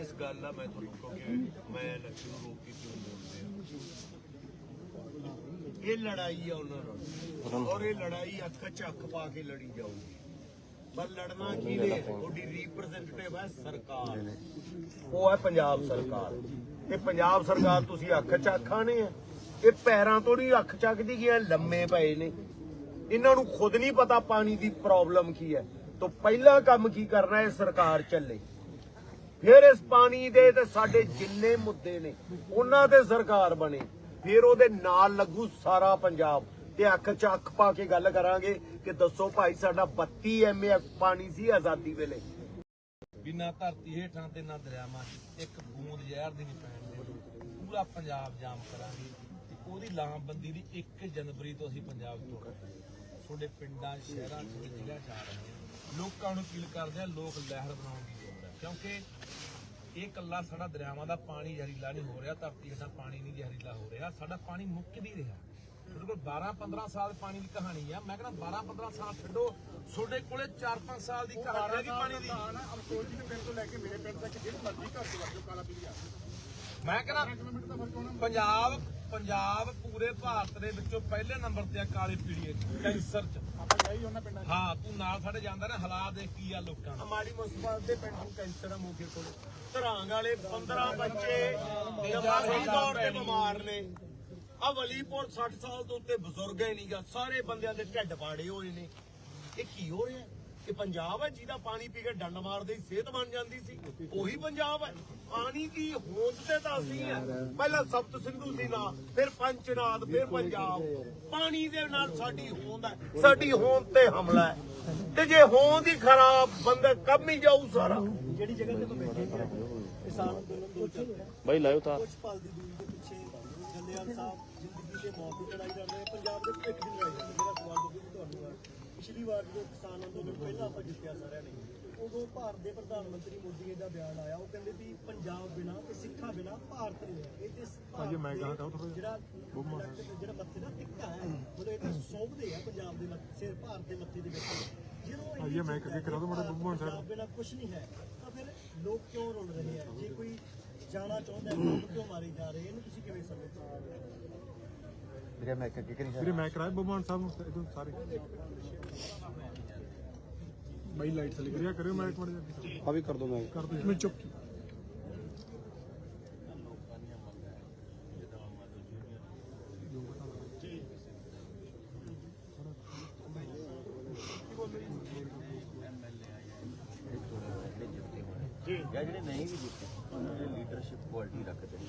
ਇਸ ਗੱਲ ਦਾ ਮੈਂ ਤੁਹਾਨੂੰ ਕਿਉਂਕਿ ਮੈਂ ਇਲੈਕਸ਼ਨ ਰੋਕ ਕੇ ਕਿਉਂ ਬੋਲਦੇ ਆ ਇਹ ਲੜਾਈ ਆ ਉਹਨਾਂ ਨਾਲ। ਔਰ ਇਹ ਲੜਾਈ ਅੱਖ ਚ ਪਾ ਕੇ ਲੜੀ ਜਾਊਗੀ। ਪਰ ਲੜਨਾ ਕੀ ਨੇ? ਉਹਦੀ ਰਿਪਰੈਜ਼ੈਂਟੇਟਿਵ ਹੈ ਸਰਕਾਰ। ਉਹ ਹੈ ਪੰਜਾਬ ਸਰਕਾਰ। ਇਹ ਪੰਜਾਬ ਸਰਕਾਰ ਤੁਸੀਂ ਅੱਖ ਚ ਆ। ਇਹ ਪੈਰਾਂ ਤੋਂ ਨਹੀਂ ਅੱਖ ਚੱਕਦੀ ਗਿਆ ਲੰਮੇ ਪਏ ਨੇ। ਇਹਨਾਂ ਨੂੰ ਖੁਦ ਨਹੀਂ ਪਤਾ ਪਾਣੀ ਦੀ ਪ੍ਰੋਬਲਮ ਕੀ ਹੈ। ਤੋਂ ਪਹਿਲਾ ਕੰਮ ਕੀ ਕਰਨਾ ਹੈ? ਸਰਕਾਰ ਚੱਲੇ। ਫਿਰ ਇਸ ਪਾਣੀ ਦੇ ਤੇ ਸਾਡੇ ਜਿੰਨੇ ਮੁੱਦੇ ਨੇ, ਉਹਨਾਂ ਤੇ ਸਰਕਾਰ ਬਣੇ। ਫਿਰ ਉਹਦੇ ਨਾਲ ਲੱਗੂ ਸਾਰਾ ਪੰਜਾਬ। ਤੇ ਅੱਖ 'ਚ ਅੱਖ ਪਾ ਕੇ ਗੱਲ ਕਰਾਂਗੇ ਕਿ ਦੱਸੋ ਭਾਈ ਸਾਡਾ 32 ਐਮਏ ਪਾਣੀ ਸੀ ਆਜ਼ਾਦੀ ਵੇਲੇ। ਵੀ ਧਰਤੀ ਹੇਠਾਂ ਤੇ ਨਾ ਦਰਿਆਵਾਂ ਇੱਕ ਬੂੰਦ ਜ਼ਹਿਰ ਦੀ ਨਹੀਂ ਪੈਣ ਦੇ ਪੂਰਾ ਪੰਜਾਬ ਜਾਮ ਕਰਾਂਗੇ ਤੇ ਉਹਦੀ ਲਾਮਬੰਦੀ ਦੀ 1 ਜਨਵਰੀ ਤੋਂ ਅਸੀਂ ਪੰਜਾਬ ਤੋਂ ਤੁਹਾਡੇ ਪਿੰਡਾਂ, ਸ਼ਹਿਰਾਂ, ਤੁਹਾਡੇ ਜ਼ਿਲ੍ਹਿਆਂ 'ਚ ਰਹੇ ਲੋਕਾਂ ਨੂੰ ਅਪੀਲ ਕਰਦੇ ਆ ਲੋਕ ਲਹਿਰ ਬਣਾਉਣ ਦੀ ਲੋੜ ਹੈ। ਕਿਉਂਕਿ ਇਹ ਕੱਲਾ ਸਾਡਾ ਦਰਿਆਵਾਂ ਦਾ ਪਾਣੀ ਜ਼ਹਿਰੀਲਾ ਨਹੀਂ ਹੋ ਰਿਹਾ ਧਰਤੀ ਹੇਠਾਂ ਪਾਣੀ ਨਹੀਂ ਜ਼ਹਿਰੀਲਾ ਹੋ ਰਿਹਾ ਸਾਡਾ ਪਾਣੀ ਮੁੱਕ ਨਹੀਂ ਰਿਹਾ। ਤੁਹਾਡੇ ਕੋਲ 12 15 ਸਾਲ ਪਾਣੀ ਦੀ ਕਹਾਣੀ ਆ। ਮੈਂ ਕਹਿੰਦਾ 12 15 ਸਾਲ ਛੱਡੋ ਤੁਹਾਡੇ ਕੋਲੇ 4 5 ਸਾਲ ਦੀ ਕਹਾਣੀ ਹੈਗੀ ਪਾਣੀ ਦੀ। ਅਮਸੋਲ ਜੀ ਦੇ ਪਿੰਡ ਤੋਂ ਲੈ ਕੇ ਮੇਰੇ ਪਿੰਡ ਤੱਕ ਜਿਹੜੇ ਮਰਜ਼ੀ ਘਰ ਦੇ ਵਰਜੋ ਕਾਲਾ ਪੀਲੀਆ। ਮੈਂ ਕਹਿੰਦਾ ਪੰਜਾਬ ਪੰਜਾਬ ਪੂਰੇ ਭਾਰਤ ਦੇ ਵਿੱਚੋਂ ਪਹਿਲੇ ਨੰਬਰ ਤੇ ਆ ਕਾਲੀ ਪੀੜੀ ਕੈਂਸਰ ਚ। ਆਪਾਂ ਜਾਈ ਉਹਨਾਂ ਪਿੰਡਾਂ 'ਚ। ਹਾਂ ਤੂੰ ਨਾਲ ਸਾਡੇ ਜਾਂਦਾ ਨਾ ਹਾਲਾਤ ਦੇਖ ਕੀ ਆ ਲੋਕਾਂ ਦਾ। ਹਮਾਰੀ ਮੁਸਤਫਾ ਦੇ ਪਿੰਡ ਨੂੰ ਕੈਂਸਰ ਆ ਮੋਗੇ ਕੋਲ। ਧਰਾਂਗ ਵਾਲੇ 15 ਬੱਚੇ ਦਿਮਾਗੀ ਤੌਰ ਤੇ ਬਿਮਾਰ ਨੇ। ਆ ਵਲੀਪੁਰ 60 ਸਾਲ ਤੋਂ ਉੱਤੇ ਬਜ਼ੁਰਗ ਹੀ ਨਹੀਂਗਾ ਸਾਰੇ ਬੰਦਿਆਂ ਦੇ ਢਿੱਡ ਪਾੜੇ ਹੋਏ ਨੇ। ਇਹ ਕੀ ਹੋ ਰਿਹਾ? ਇਹ ਪੰਜਾਬ ਹੈ ਜਿਹਦਾ ਪਾਣੀ ਪੀ ਕੇ ਡੰਡ ਮਾਰਦੇ ਹੀ ਸਿਹਤ ਬਣ ਜਾਂਦੀ ਸੀ ਉਹੀ ਪੰਜਾਬ ਹੈ। ਪਾਣੀ ਦੀ ਹੋਂਦ ਤੇ ਤਾਂ ਅਸੀਂ ਹੈ। ਪਹਿਲਾਂ ਸਪਤ ਸਿੰਧੂ ਸੀ ਨਾ ਫਿਰ ਪੰਚਨਾਦ ਫਿਰ ਪੰਜਾਬ। ਪਾਣੀ ਦੇ ਨਾਲ ਸਾਡੀ ਹੋਂਦ ਹੈ। ਸਾਡੀ ਹੋਂਦ ਤੇ ਹਮਲਾ ਹੈ। ਤੇ ਜੇ ਹੋਂਦ ਹੀ ਖਰਾਬ ਬੰਦਾ ਕੰਮ ਹੀ ਜਾਊ ਸਾਰਾ। ਜਿਹੜੀ ਜਗ੍ਹਾ ਤੇ ਮੈਂ ਬੈਠੇ ਹਾਂ ਕਿਸਾਨ ਅੰਦੋਲਨ ਦੋ ਚੱਲ ਰਿਹਾ ਬਾਈ ਲਾਇਓ ਤਾਂ ਕੁਝ ਪਲ ਦੀ ਦੂਰੀ ਦੇ ਪਿੱਛੇ ਜੰਦਿਆਲ ਸਾਹਿਬ ਜ਼ਿੰਦਗੀ ਤੇ ਮੌਤ ਦੀ ਲੜਾਈ ਲੜ ਰਹੇ ਆ। ਪੰਜਾਬ ਦੇ ਭਵਿੱਖ ਦੀ ਲੜਾਈ ਲੜ ਰਹੇ ਆ। ਮੇਰਾ ਸਵਾਲ ਜੀ ਤੁਹਾਨੂੰ ਆ ਪਿਛਲੀ ਵਾਰ ਜਦੋਂ ਕਿਸਾਨ ਅੰਦੋਲਨ ਪਹਿਲਾਂ ਆਪਾਂ ਜਿੱਤਿਆ ਸਾਰਿਆਂ ਨੇ ਉਦੋਂ ਭਾਰਤ ਦੇ ਪ੍ਰਧਾਨ ਮੰਤਰੀ ਮੋਦੀ ਜੀ ਦਾ ਬਿਆਨ ਆਇਆ। ਉਹ ਕਹਿੰਦੇ ਵੀ ਪੰਜਾਬ ਬਿਨਾ ਤੇ ਸਿੱਖਾਂ ਬਿਨਾ ਭਾਰਤ ਨਹੀਂ ਹੈ। ਇਹ ਤੇ ਭਾਜੀ ਮੈਂ ਕਹਾਂ ਤਾਂ ਥੋੜ੍ਹਾ ਜਿਹੜਾ ਜਿਹੜਾ ਮੱਥੇ ਦਾ ਟਿੱਕਾ ਹੈ ਮਤਲਬ ਇਹ ਤਾਂ ਸੌਂਪਦੇ ਆ ਪੰਜਾਬ ਦੇ ਮੱਥੇ ਸਿਰ ਭਾਰਤ ਦੇ ਮੱਥੇ ਦੇ ਵਿੱਚ। ਜਦੋਂ ਭਾਜੀ ਮੈਂ ਅੱਗੇ ਕਰਾ ਦੋ ਮਾੜਾ ਮਾਨ ਸਾਹਿਬ। ਪੰਜਾਬ ਬਿਨਾ ਕੁਝ ਨਹੀਂ ਹੈ ਤਾਂ ਫਿਰ ਲੋਕ ਕਿਉਂ ਰੁਲ ਰਹੇ ਆ? ਜੇ ਕੋਈ ਜਾਣਾ ਚਾਹੁੰਦਾ ਹੈ ਲੋਕ ਕਿਉਂ ਮਾਰੇ ਜਾ ਰਹੇ? ਇਹਨੂੰ ਤੁਸੀਂ ਕਿਵੇਂ ਸਮਝਦੇ ਹੋ? ਵੀਰੇ ਮੈਂ ਕਰਾਇਆ ਬਮਾਨ ਸਾਹਿਬ ਨੂੰ ਇਦੋਂ ਸਾਰੇ। ਬਾਈ ਲਾਈਟ ਚਲੀ ਗਈ ਕਰਿਓ ਮੈਂ ਇੱਕ ਮਿੰਟ ਆ ਵੀ ਕਰ ਦੋ ਮੈਂ। ਕਰ ਦੋ ਮੈਂ ਚੁੱਪ ਜਾਂ ਜਿਹੜੇ ਨਹੀਂ ਵੀ ਜਿੱਤੇ ਉਹਨਾਂ ਦੇ ਲੀਡਰਸ਼ਿਪ ਕੁਆਲਿਟੀ ਰੱਖਦੇ ਨੇ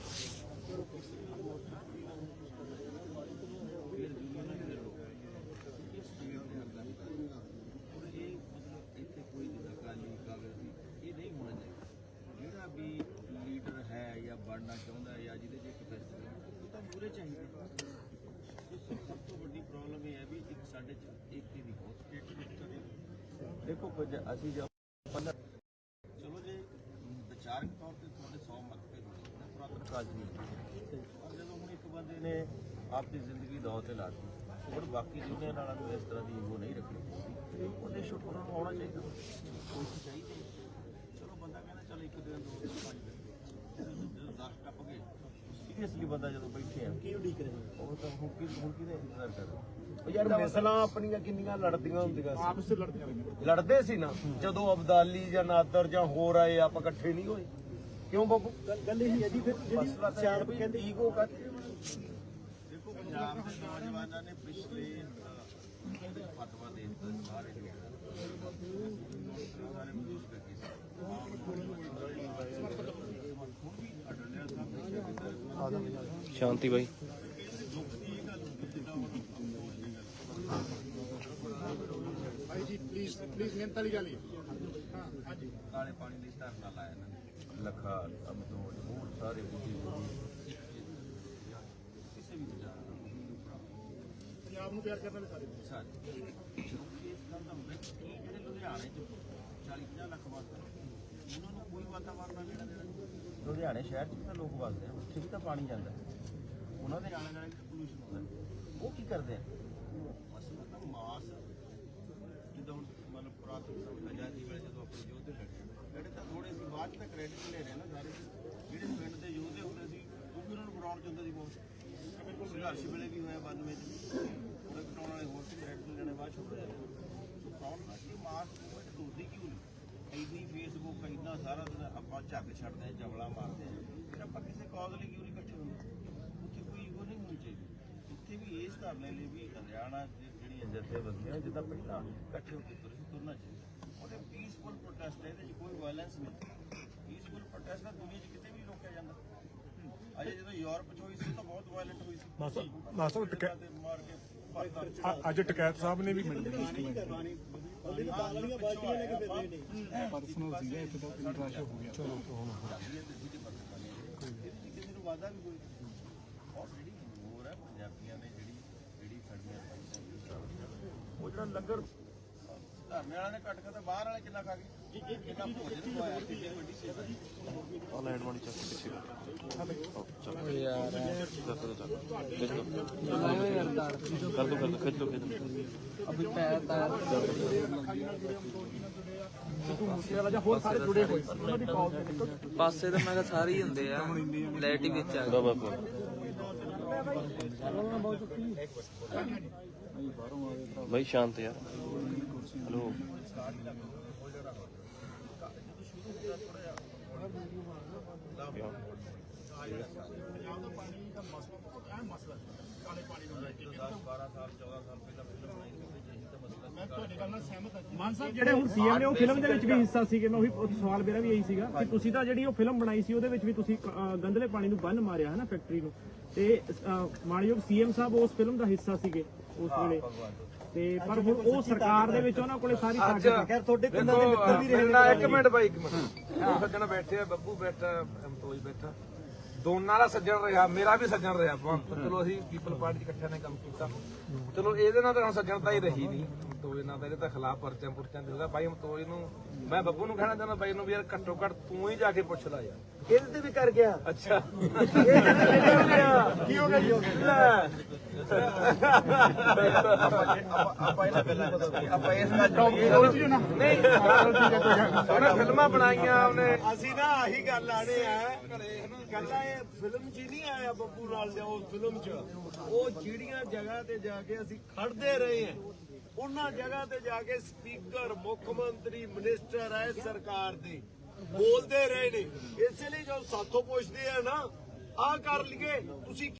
ਫਿਰ ਯੂਨੀਅਨਾਂ ਦੇ ਲੋਕ ਇਹ ਸਟੇਟ ਦੇ ਹੱਕਾਂ ਦੀ ਗੱਲ ਔਰ ਇਹ ਮਤਲਬ ਇੱਥੇ ਕੋਈ ਜਿੱਦਾਂ ਕਾਲੀ ਕਾਗਜ਼ੀ ਇਹ ਨਹੀਂ ਹੋਣਾ ਚਾਹੀਦਾ ਜਿਹੜਾ ਵੀ ਲੀਡਰ ਹੈ ਜਾਂ ਬਣਨਾ ਚਾਹੁੰਦਾ ਹੈ ਜਾਂ ਜਿਹਦੇ 'ਚ ਕਪੈਸਿਟੀ ਹੈ ਉਹ ਤਾਂ ਮੂਰੇ ਚਾਹੀਦਾ ਇਹ ਸਭ ਸਭ ਤੋਂ ਵੱਡੀ ਪ੍ਰੋਬਲਮ ਇਹ ਹੈ ਵੀ ਇੱਕ ਸਾਡੇ 'ਚ ਏਕੇ ਦੀ ਬਹੁਤ ਦੇਖੋ ਕੁਝ ਅਸੀਂ ਜਦ ਪੰਦਰਾਂ ਚਲੋ ਜੇ ਵਿਚਾਰਕ ਤੌਰ ਤੇ ਤੁਹਾਡੇ 100 ਮਤਭੇਦ ਹੋਣੇ ਪੁਰਾਤਨ ਕਾਲ ਨਹੀਂ ਪਰ ਜਦੋਂ ਹੁਣ ਇੱਕ ਬੰਦੇ ਨੇ ਆਪਣੀ ਜ਼ਿੰਦਗੀ ਦਾਅ ਤੇ ਲਾ ਦਿੱਤੀ ਹੁਣ ਬਾਕੀ ਦੁਨੀਆ ਨਾਲ ਨੂੰ ਇਸ ਤਰ੍ਹਾਂ ਦੀ ਉਹ ਨਹੀਂ ਰੱਖਣੀ ਉਹਨਾਂ ਨੂੰ ਆਉਣਾ ਚਾਹੀਦਾ। ਕੋਈ ਚਾਹੀਦੀ ਚਲੋ ਬੰਦਾ ਕਹਿੰਦਾ ਚਲ ਇੱਕ ਦਿਨ ਦੋ ਦਿਨ ਪੰਜ ਦਿਨ। 10 ਟੱਪ ਗਏ ਸੀਰੀਅਸਲੀ ਬੰਦਾ ਜਦੋਂ ਬੈਠੇ ਆ ਕੀ ਉਡੀਕ ਰਹੇ ਉਹ ਤਾਂ ਹੁਣ ਕੀ ਹੁਣ ਕਿਹਦੇ ਇੰਤਜ਼ਾਰ ਕਰ ਰਿਹਾ ਯਾਰ ਮਿਸਲਾਂ ਆਪਣੀਆਂ ਕਿੰਨੀਆਂ ਲੜਦੀਆਂ ਹੁੰਦੀਆਂ ਸੀ। ਆਪਸ ਵਿੱਚ ਲੜਦੀਆਂ ਰਹੀਆਂ ਲੜਦੇ ਸੀ ਨਾ ਜਦੋਂ ਅਬਦਾਲੀ ਜਾਂ ਨਾਦਰ ਜਾਂ ਹੋਰ ਆਏ ਆਪਾਂ ਇਕੱਠੇ ਨਹੀਂ ਹੋਏ। ਕਿਉਂ ਬੱਬੂ ਗੱਲ ਗੱਲ ਇਹ ਹੈ ਜੀ ਫਿਰ ਜਿਹੜੀ ਸਿਆਣਪ ਕਹਿੰਦੇ ਈਗੋ ਕਰਦੇ ਦੇਖੋ ਪੰਜਾਬ ਦੇ ਨੌਜਵਾਨਾਂ ਨੇ ਪਿਛਲੇ ਅਹ, ਫਤਵਾ ਦੇ ਦਿੱਤਾ ਸਾਰੇ ਲੋਕ ਸਾਰੇ ਮਜ਼ਦੂਰ ਕਰਕੇ ਸ਼ਾਂਤੀ ਬਾਈ ਭਾਈ ਜੀ ਪਲੀਜ਼ ਪਲੀਜ਼ ਮਿਹਨਤ ਵਾਲੀ ਗੱਲ ਹੀ ਹੈ ਕਾਲੇ ਪਾਣੀ ਲਈ ਧਰਨਾ ਲਾਇਆ ਇਹਨਾਂ ਨੇ। ਲਖਾ ਅਮਦੋੜ ਹੋਰ ਸਾਰੇ ਬੁੱਢੀ ਬੁੱਢੀ। ਕਿਸੇ ਵੀ ਵਿਚਾਰ ਪੰਜਾਬ ਨੂੰ ਪਿਆਰ ਕਰਨ ਵਾਲੇ ਸਾਰੇ ਸਾਰੇ ਕਿਉਂਕਿ ਇਸ ਗੱਲ ਦਾ ਹੁੰਦਾ ਕਿ ਜਿਹੜੇ ਲੁਧਿਆਣੇ ਚ 40 50 ਲੱਖ ਵਸਦੇ ਨੇ, ਉਹਨਾਂ ਨੂੰ ਕੋਈ ਵਾਤਾਵਰਨ ਨਾਲ ਜਿਹੜਾ ਲੁਧਿਆਣੇ ਸ਼ਹਿਰ ਚ ਤਾਂ ਲੋਕ ਵਸਦੇ ਆ ਉੱਥੇ ਵੀ ਤਾਂ ਪਾਣੀ ਜਾਂਦਾ। ਉਹਨਾਂ ਦੇ ਆਲੇ ਦੁਆਲੇ ਪੋਲੂਸ਼ਨ ਹੁੰਦਾ। ਉਹ ਕੀ ਕਰਦੇ ਆ ਅਸੀਂ ਮਤਲਬ ਮਾਸ ਜਿੱਦਾਂ ਹੁਣ ਮਤਲਬ ਪੁਰਾਤਨ ਸਮੇਂ ਆਜ਼ਾਦੀ ਵੇਲੇ ਜਦੋਂ ਆਪਣੇ ਯੋਧੇ ਲੜੇ ਜਿਹੜੇ ਤਾਂ ਥੋੜੇ ਸੀ ਬਾਅਦ ਚ ਕ੍ਰੈਡਿਟ ਲੈ ਰਹੇ ਨਾ ਸਾਰੇ ਜਿਹੜੇ ਪਿੰਡ ਦੇ ਯੋਧੇ ਹੁੰਦੇ ਸੀ ਉਹ ਵੀ ਉਹਨਾਂ ਨੂੰ ਗਰਾਊਂਡ ਚ ਹੁੰਦਾ ਸੀ ਬਹੁਤ ਬਿਲਕੁਲ ਸੰਘਰਸ਼ ਵੇਲੇ ਵੀ ਹੋਇਆ 92 ਚ ਉਹਦੇ ਕਟਾਉਣ ਵਾਲੇ ਹੋਰ ਸੀ ਕ੍ਰੈਡਿਟ ਲੈਣੇ ਬਾਅਦ ਚ ਜਾਂਦੇ ਸੋ ਕੌਣ ਨਾ ਕਿ ਮਾਸ ਮੂਵਮੈਂਟ ਦੋਦੀ ਕਿਉਂ ਨਹੀਂ ਇੰਨੀ ਫੇਸਬੁੱਕ ਇੰਨਾ ਸਾਰਾ ਦਿਨ ਆਪਾਂ ਝੱਗ ਛੱਡਦੇ ਹਾਂ ਜਵਲਾ ਮਾਰਦੇ ਹਾਂ ਫਿਰ ਆਪਾਂ ਕਿਸੇ ਕਾਜ਼ ਲਈ ਕਿਉਂ ਨਹੀਂ ਇਕੱਠੇ ਹੁੰਦੇ ਉੱਥੇ ਕੋਈ ਈਗੋ ਨਹੀਂ ਹੋਣੀ ਚਾਹੀਦੀ ਉੱਥੇ ਵੀ ਇਸ ਧਰਨੇ ਲਈ ਵੀ ਹਰਿਆਣਾ ਜਿਹੜੀ ਜਥੇਬੰਦੀਆਂ ਜਿੱਦਾਂ ਪਹਿਲਾਂ ਇਕੱਠੇ ਹੋ ਕੇ ਤੁਰਨਾ ਚਾਹੀਦਾ ਉਹਦੇ ਪੀਸਫੁਲ ਪ੍ਰੋਟੈਸਟ ਹੈ ਇਹਦੇ 'ਚ ਕੋਈ ਵਾਇਲੈਂਸ ਨਹੀਂ। ਪੀਸਫੁਲ ਪ੍ਰੋਟੈਸਟ ਤਾਂ ਦੁਨੀਆ 'ਚ ਕਿਤੇ ਵੀ ਰੋਕਿਆ ਜਾਂਦਾ। ਅਜੇ ਜਦੋਂ ਯੂਰਪ 'ਚ ਹੋਈ ਸੀ ਤਾਂ ਬਹੁਤ ਵਾਇਲੈਂਟ ਹੋਈ ਸੀ। ਮਾਸਟਰ ਮਾਸਟਰ ਟਕੈ- ਤੇ ਮਾਰ ਕੇ ਭਰਤਾ ਅ- ਅੱਜ ਟਕੈਤ ਸਾਹਿਬ ਨੇ ਵੀ ਮਿੰਟ ਉਹਦੇ ਤਾਂ ਦਾਲ ਵਾਲੀਆਂ ਬਾਲਟੀਆਂ ਲੈ ਕੇ ਫਿਰਦੇ ਨੇ। ਪਰਸਨਲ ਸੀਗਾ ਇੱਥੇ ਤਾਂ ਇੰਟਰੈਕਟ ਹੋ ਗਿਆ। ਚਲੋ ਕਿਸੇ ਨੂੰ ਵਾਦਾ ਵੀ ਕੋਈ। ਔਰ ਜਿਹੜੀ ਹੋਰ ਹੈ ਪੰਜਾਬੀਆਂ ਨੇ ਜਿਹੜੀ ਜਿਹੜੀ ਸਾਡੀਆਂ ਉਹ ਜਿਹੜਾ ਲੰਗਰ ਧਰਨੇ ਵਾਲਿਆਂ ਨੇ ਕੱਟ ਕੇ ਤਾਂ ਬਾਹਰ ਵਾਲੇ ਕਿੰਨਾ ਖਾ ਗਏ? ਇਹ ਕਿੰਨਾ ਭੋਜਨ ਖਵਾਇਆ? ਕਿੰਨੀ ਵੱਡੀ ਸੇਵਾ ਦੀ? ਆ ਲੈਂਡ ਵਾਲੀ ਚੱਕ ਪਿੱਛੇ ਕਰ। ਓ ਯਾਰ। ਚੱਕ ਦੋ ਚੱਕ ਖਿੱਚ ਦੋ ਕਰ ਦੋ ਕਰ ਦੋ ਖਿੱਚ ਦੋ ਖਿੱਚ ਦੋ ਅਭੀ ਪੈਰ ਤਾਰ ਜਾਂ ਹੋਰ ਸਾਰੇ ਜੁੜੇ ਹੋਏ? ਸੀ ਉਹਨਾਂ ਦੀ ਕਾਲ ਤੇ ਨਿਕਲ। ਪਾਸੇ ਤਾਂ ਮੈਂ ਕਿਹਾ ਸਾਰੇ ਹੀ ਹੁੰਦੇ ਆ। ਲਾਈਟ ਹੀ ਵਿੱਚ ਆ ਗਈ। ਬਾਬਾ ਕੋਲ ਬਾਈ ਸ਼ਾਂਤ ਯਾਰ। ਹਲੋ। ਮਾਨ ਸਾਹਿਬ ਜਿਹੜੇ ਹੁਣ ਸੀਐਮ ਨੇ ਉਹ ਫਿਲਮ ਦੇ ਵਿੱਚ ਵੀ ਹਿੱਸਾ ਸੀਗੇ ਮੈਂ ਉਹੀ ਸਵਾਲ ਮੇਰਾ ਵੀ ਇਹੀ ਸੀਗਾ ਕਿ ਤੁਸੀਂ ਤਾਂ ਜਿਹੜੀ ਉਹ ਫਿਲਮ ਬਣਾਈ ਸੀ ਉਹਦੇ ਵਿੱਚ ਵੀ ਤੁਸੀਂ ਗੰਦਲੇ ਪਾਣੀ ਨੂੰ ਬੰਨ ਮਾਰਿਆ ਹੈ ਨਾ ਫੈਕਟਰੀ ਨੂੰ। ਤੇ ਅਹ, ਮਾਣਯੋਗ ਸੀਐਮ ਸਾਹਿਬ ਉਸ ਫਿਲਮ ਦਾ ਹਿੱਸਾ ਸੀਗੇ ਉਸ ਵੇਲੇ। ਤੇ ਪਰ ਹੁਣ ਉਹ ਸਰਕਾਰ ਦੇ ਵਿੱਚ ਉਹਨਾਂ ਕੋਲੇ ਸਾਰੀ ਤਾਕਤ ਖੈਰ ਤੁਹਾਡੇ ਪਿੰਡਾਂ ਦੇ ਮਿੱਤਰ ਵੀ ਰਹੇ ਨਾ ਇੱਕ ਮਿੰਟ ਬਾਈ ਇੱਕ ਮਿੰਟ। ਉਹ ਸੱਜਣ ਬੈਠੇ ਆ ਬੱਬੂ ਬੈਠਾ ਅਮਤੋਜ ਬੈਠਾ। ਦੋਨਾਂ ਦਾ ਸੱਜਣ ਰਿਹਾ ਮੇਰਾ ਵੀ ਸੱਜਣ ਰਿਹਾ ਭਗਵੰਤ। ਚਲੋ ਅਸੀਂ ਪੀਪਲ ਪਾਰਟੀ ਚ ਇਕੱਠਿਆਂ ਨੇ ਕੰਮ ਕੀਤਾ। ਚਲੋ ਇਹਦੇ ਨਾਲ ਤਾਂ ਹੁਣ ਸੱਜਣਤਾ ਹੀ ਰਹੀ ਨਹੀਂ। ਅਮਤੋਜ ਨਾਲ ਤਾਂ ਇਹਦੇ ਤਾਂ ਖਿਲਾਫ ਪਰਚਾ ਪੁਰਚਾ ਦਿੰਦਾ ਬਾਈ ਅਮਤੋਜ ਨੂੰ ਮੈਂ ਬੱਬੂ ਨੂੰ ਕਹਿਣਾ ਚਾਹੁੰਦਾ ਬਾਈ ਨੂੰ ਵੀ ਯਾਰ ਘੱਟੋ ਘੱਟ ਤੂੰ ਹੀ ਜਾ ਕੇ ਪੁੱਛ ਲੈ ਯਾਰ। ਇਹਦੇ ਤੇ ਵੀ ਕਰ ਗਿਆ। ਅੱਛਾ। ਕੀ ਹੋ ਗਿਆ। ਜੀ ਹੋ ਗਿਆ ਆਪਾਂ ਇਹਨਾਂ ਗੱਲਾਂ ਆਪਾਂ ਇਸ ਗੱਲ ਨਹੀਂ ਉਹਨੇ ਫਿਲਮਾਂ ਬਣਾਈਆਂ ਉਹਨੇ। ਅਸੀਂ ਨਾ ਆਹੀ ਗੱਲ ਆਣੇ ਆ। ਕੱਲਾ ਇਹ ਫਿਲਮ 'ਚ ਹੀ ਨਹੀਂ ਆਇਆ ਬੱਬੂ ਨਾਲ ਜਾਂ ਉਸ ਫਿਲਮ 'ਚ। ਉਹ ਜਿਹੜੀਆਂ ਜਗ੍ਹਾ ਤੇ ਜਾ ਕੇ ਅਸੀਂ ਖੜਦੇ ਰਹੇ ਹਾਂ। ਉਹਨਾਂ ਜਗ੍ਹਾ ਤੇ ਜਾ ਕੇ ਸਪੀਕਰ ਮੁੱਖ ਮੰਤਰੀ ਮਿਨਿਸਟਰ ਆਏ ਸਰਕਾਰ ਦੇ। ਬੋਲਦੇ ਰਹੇ ਨੇ। ਇਸੇ ਲਈ ਜੋ ਸਾਥੋਂ ਪੁੱਛਦੇ ਆ ਨਾ ਆ ਕਰ ਲਈਏ ਤੁਸੀਂ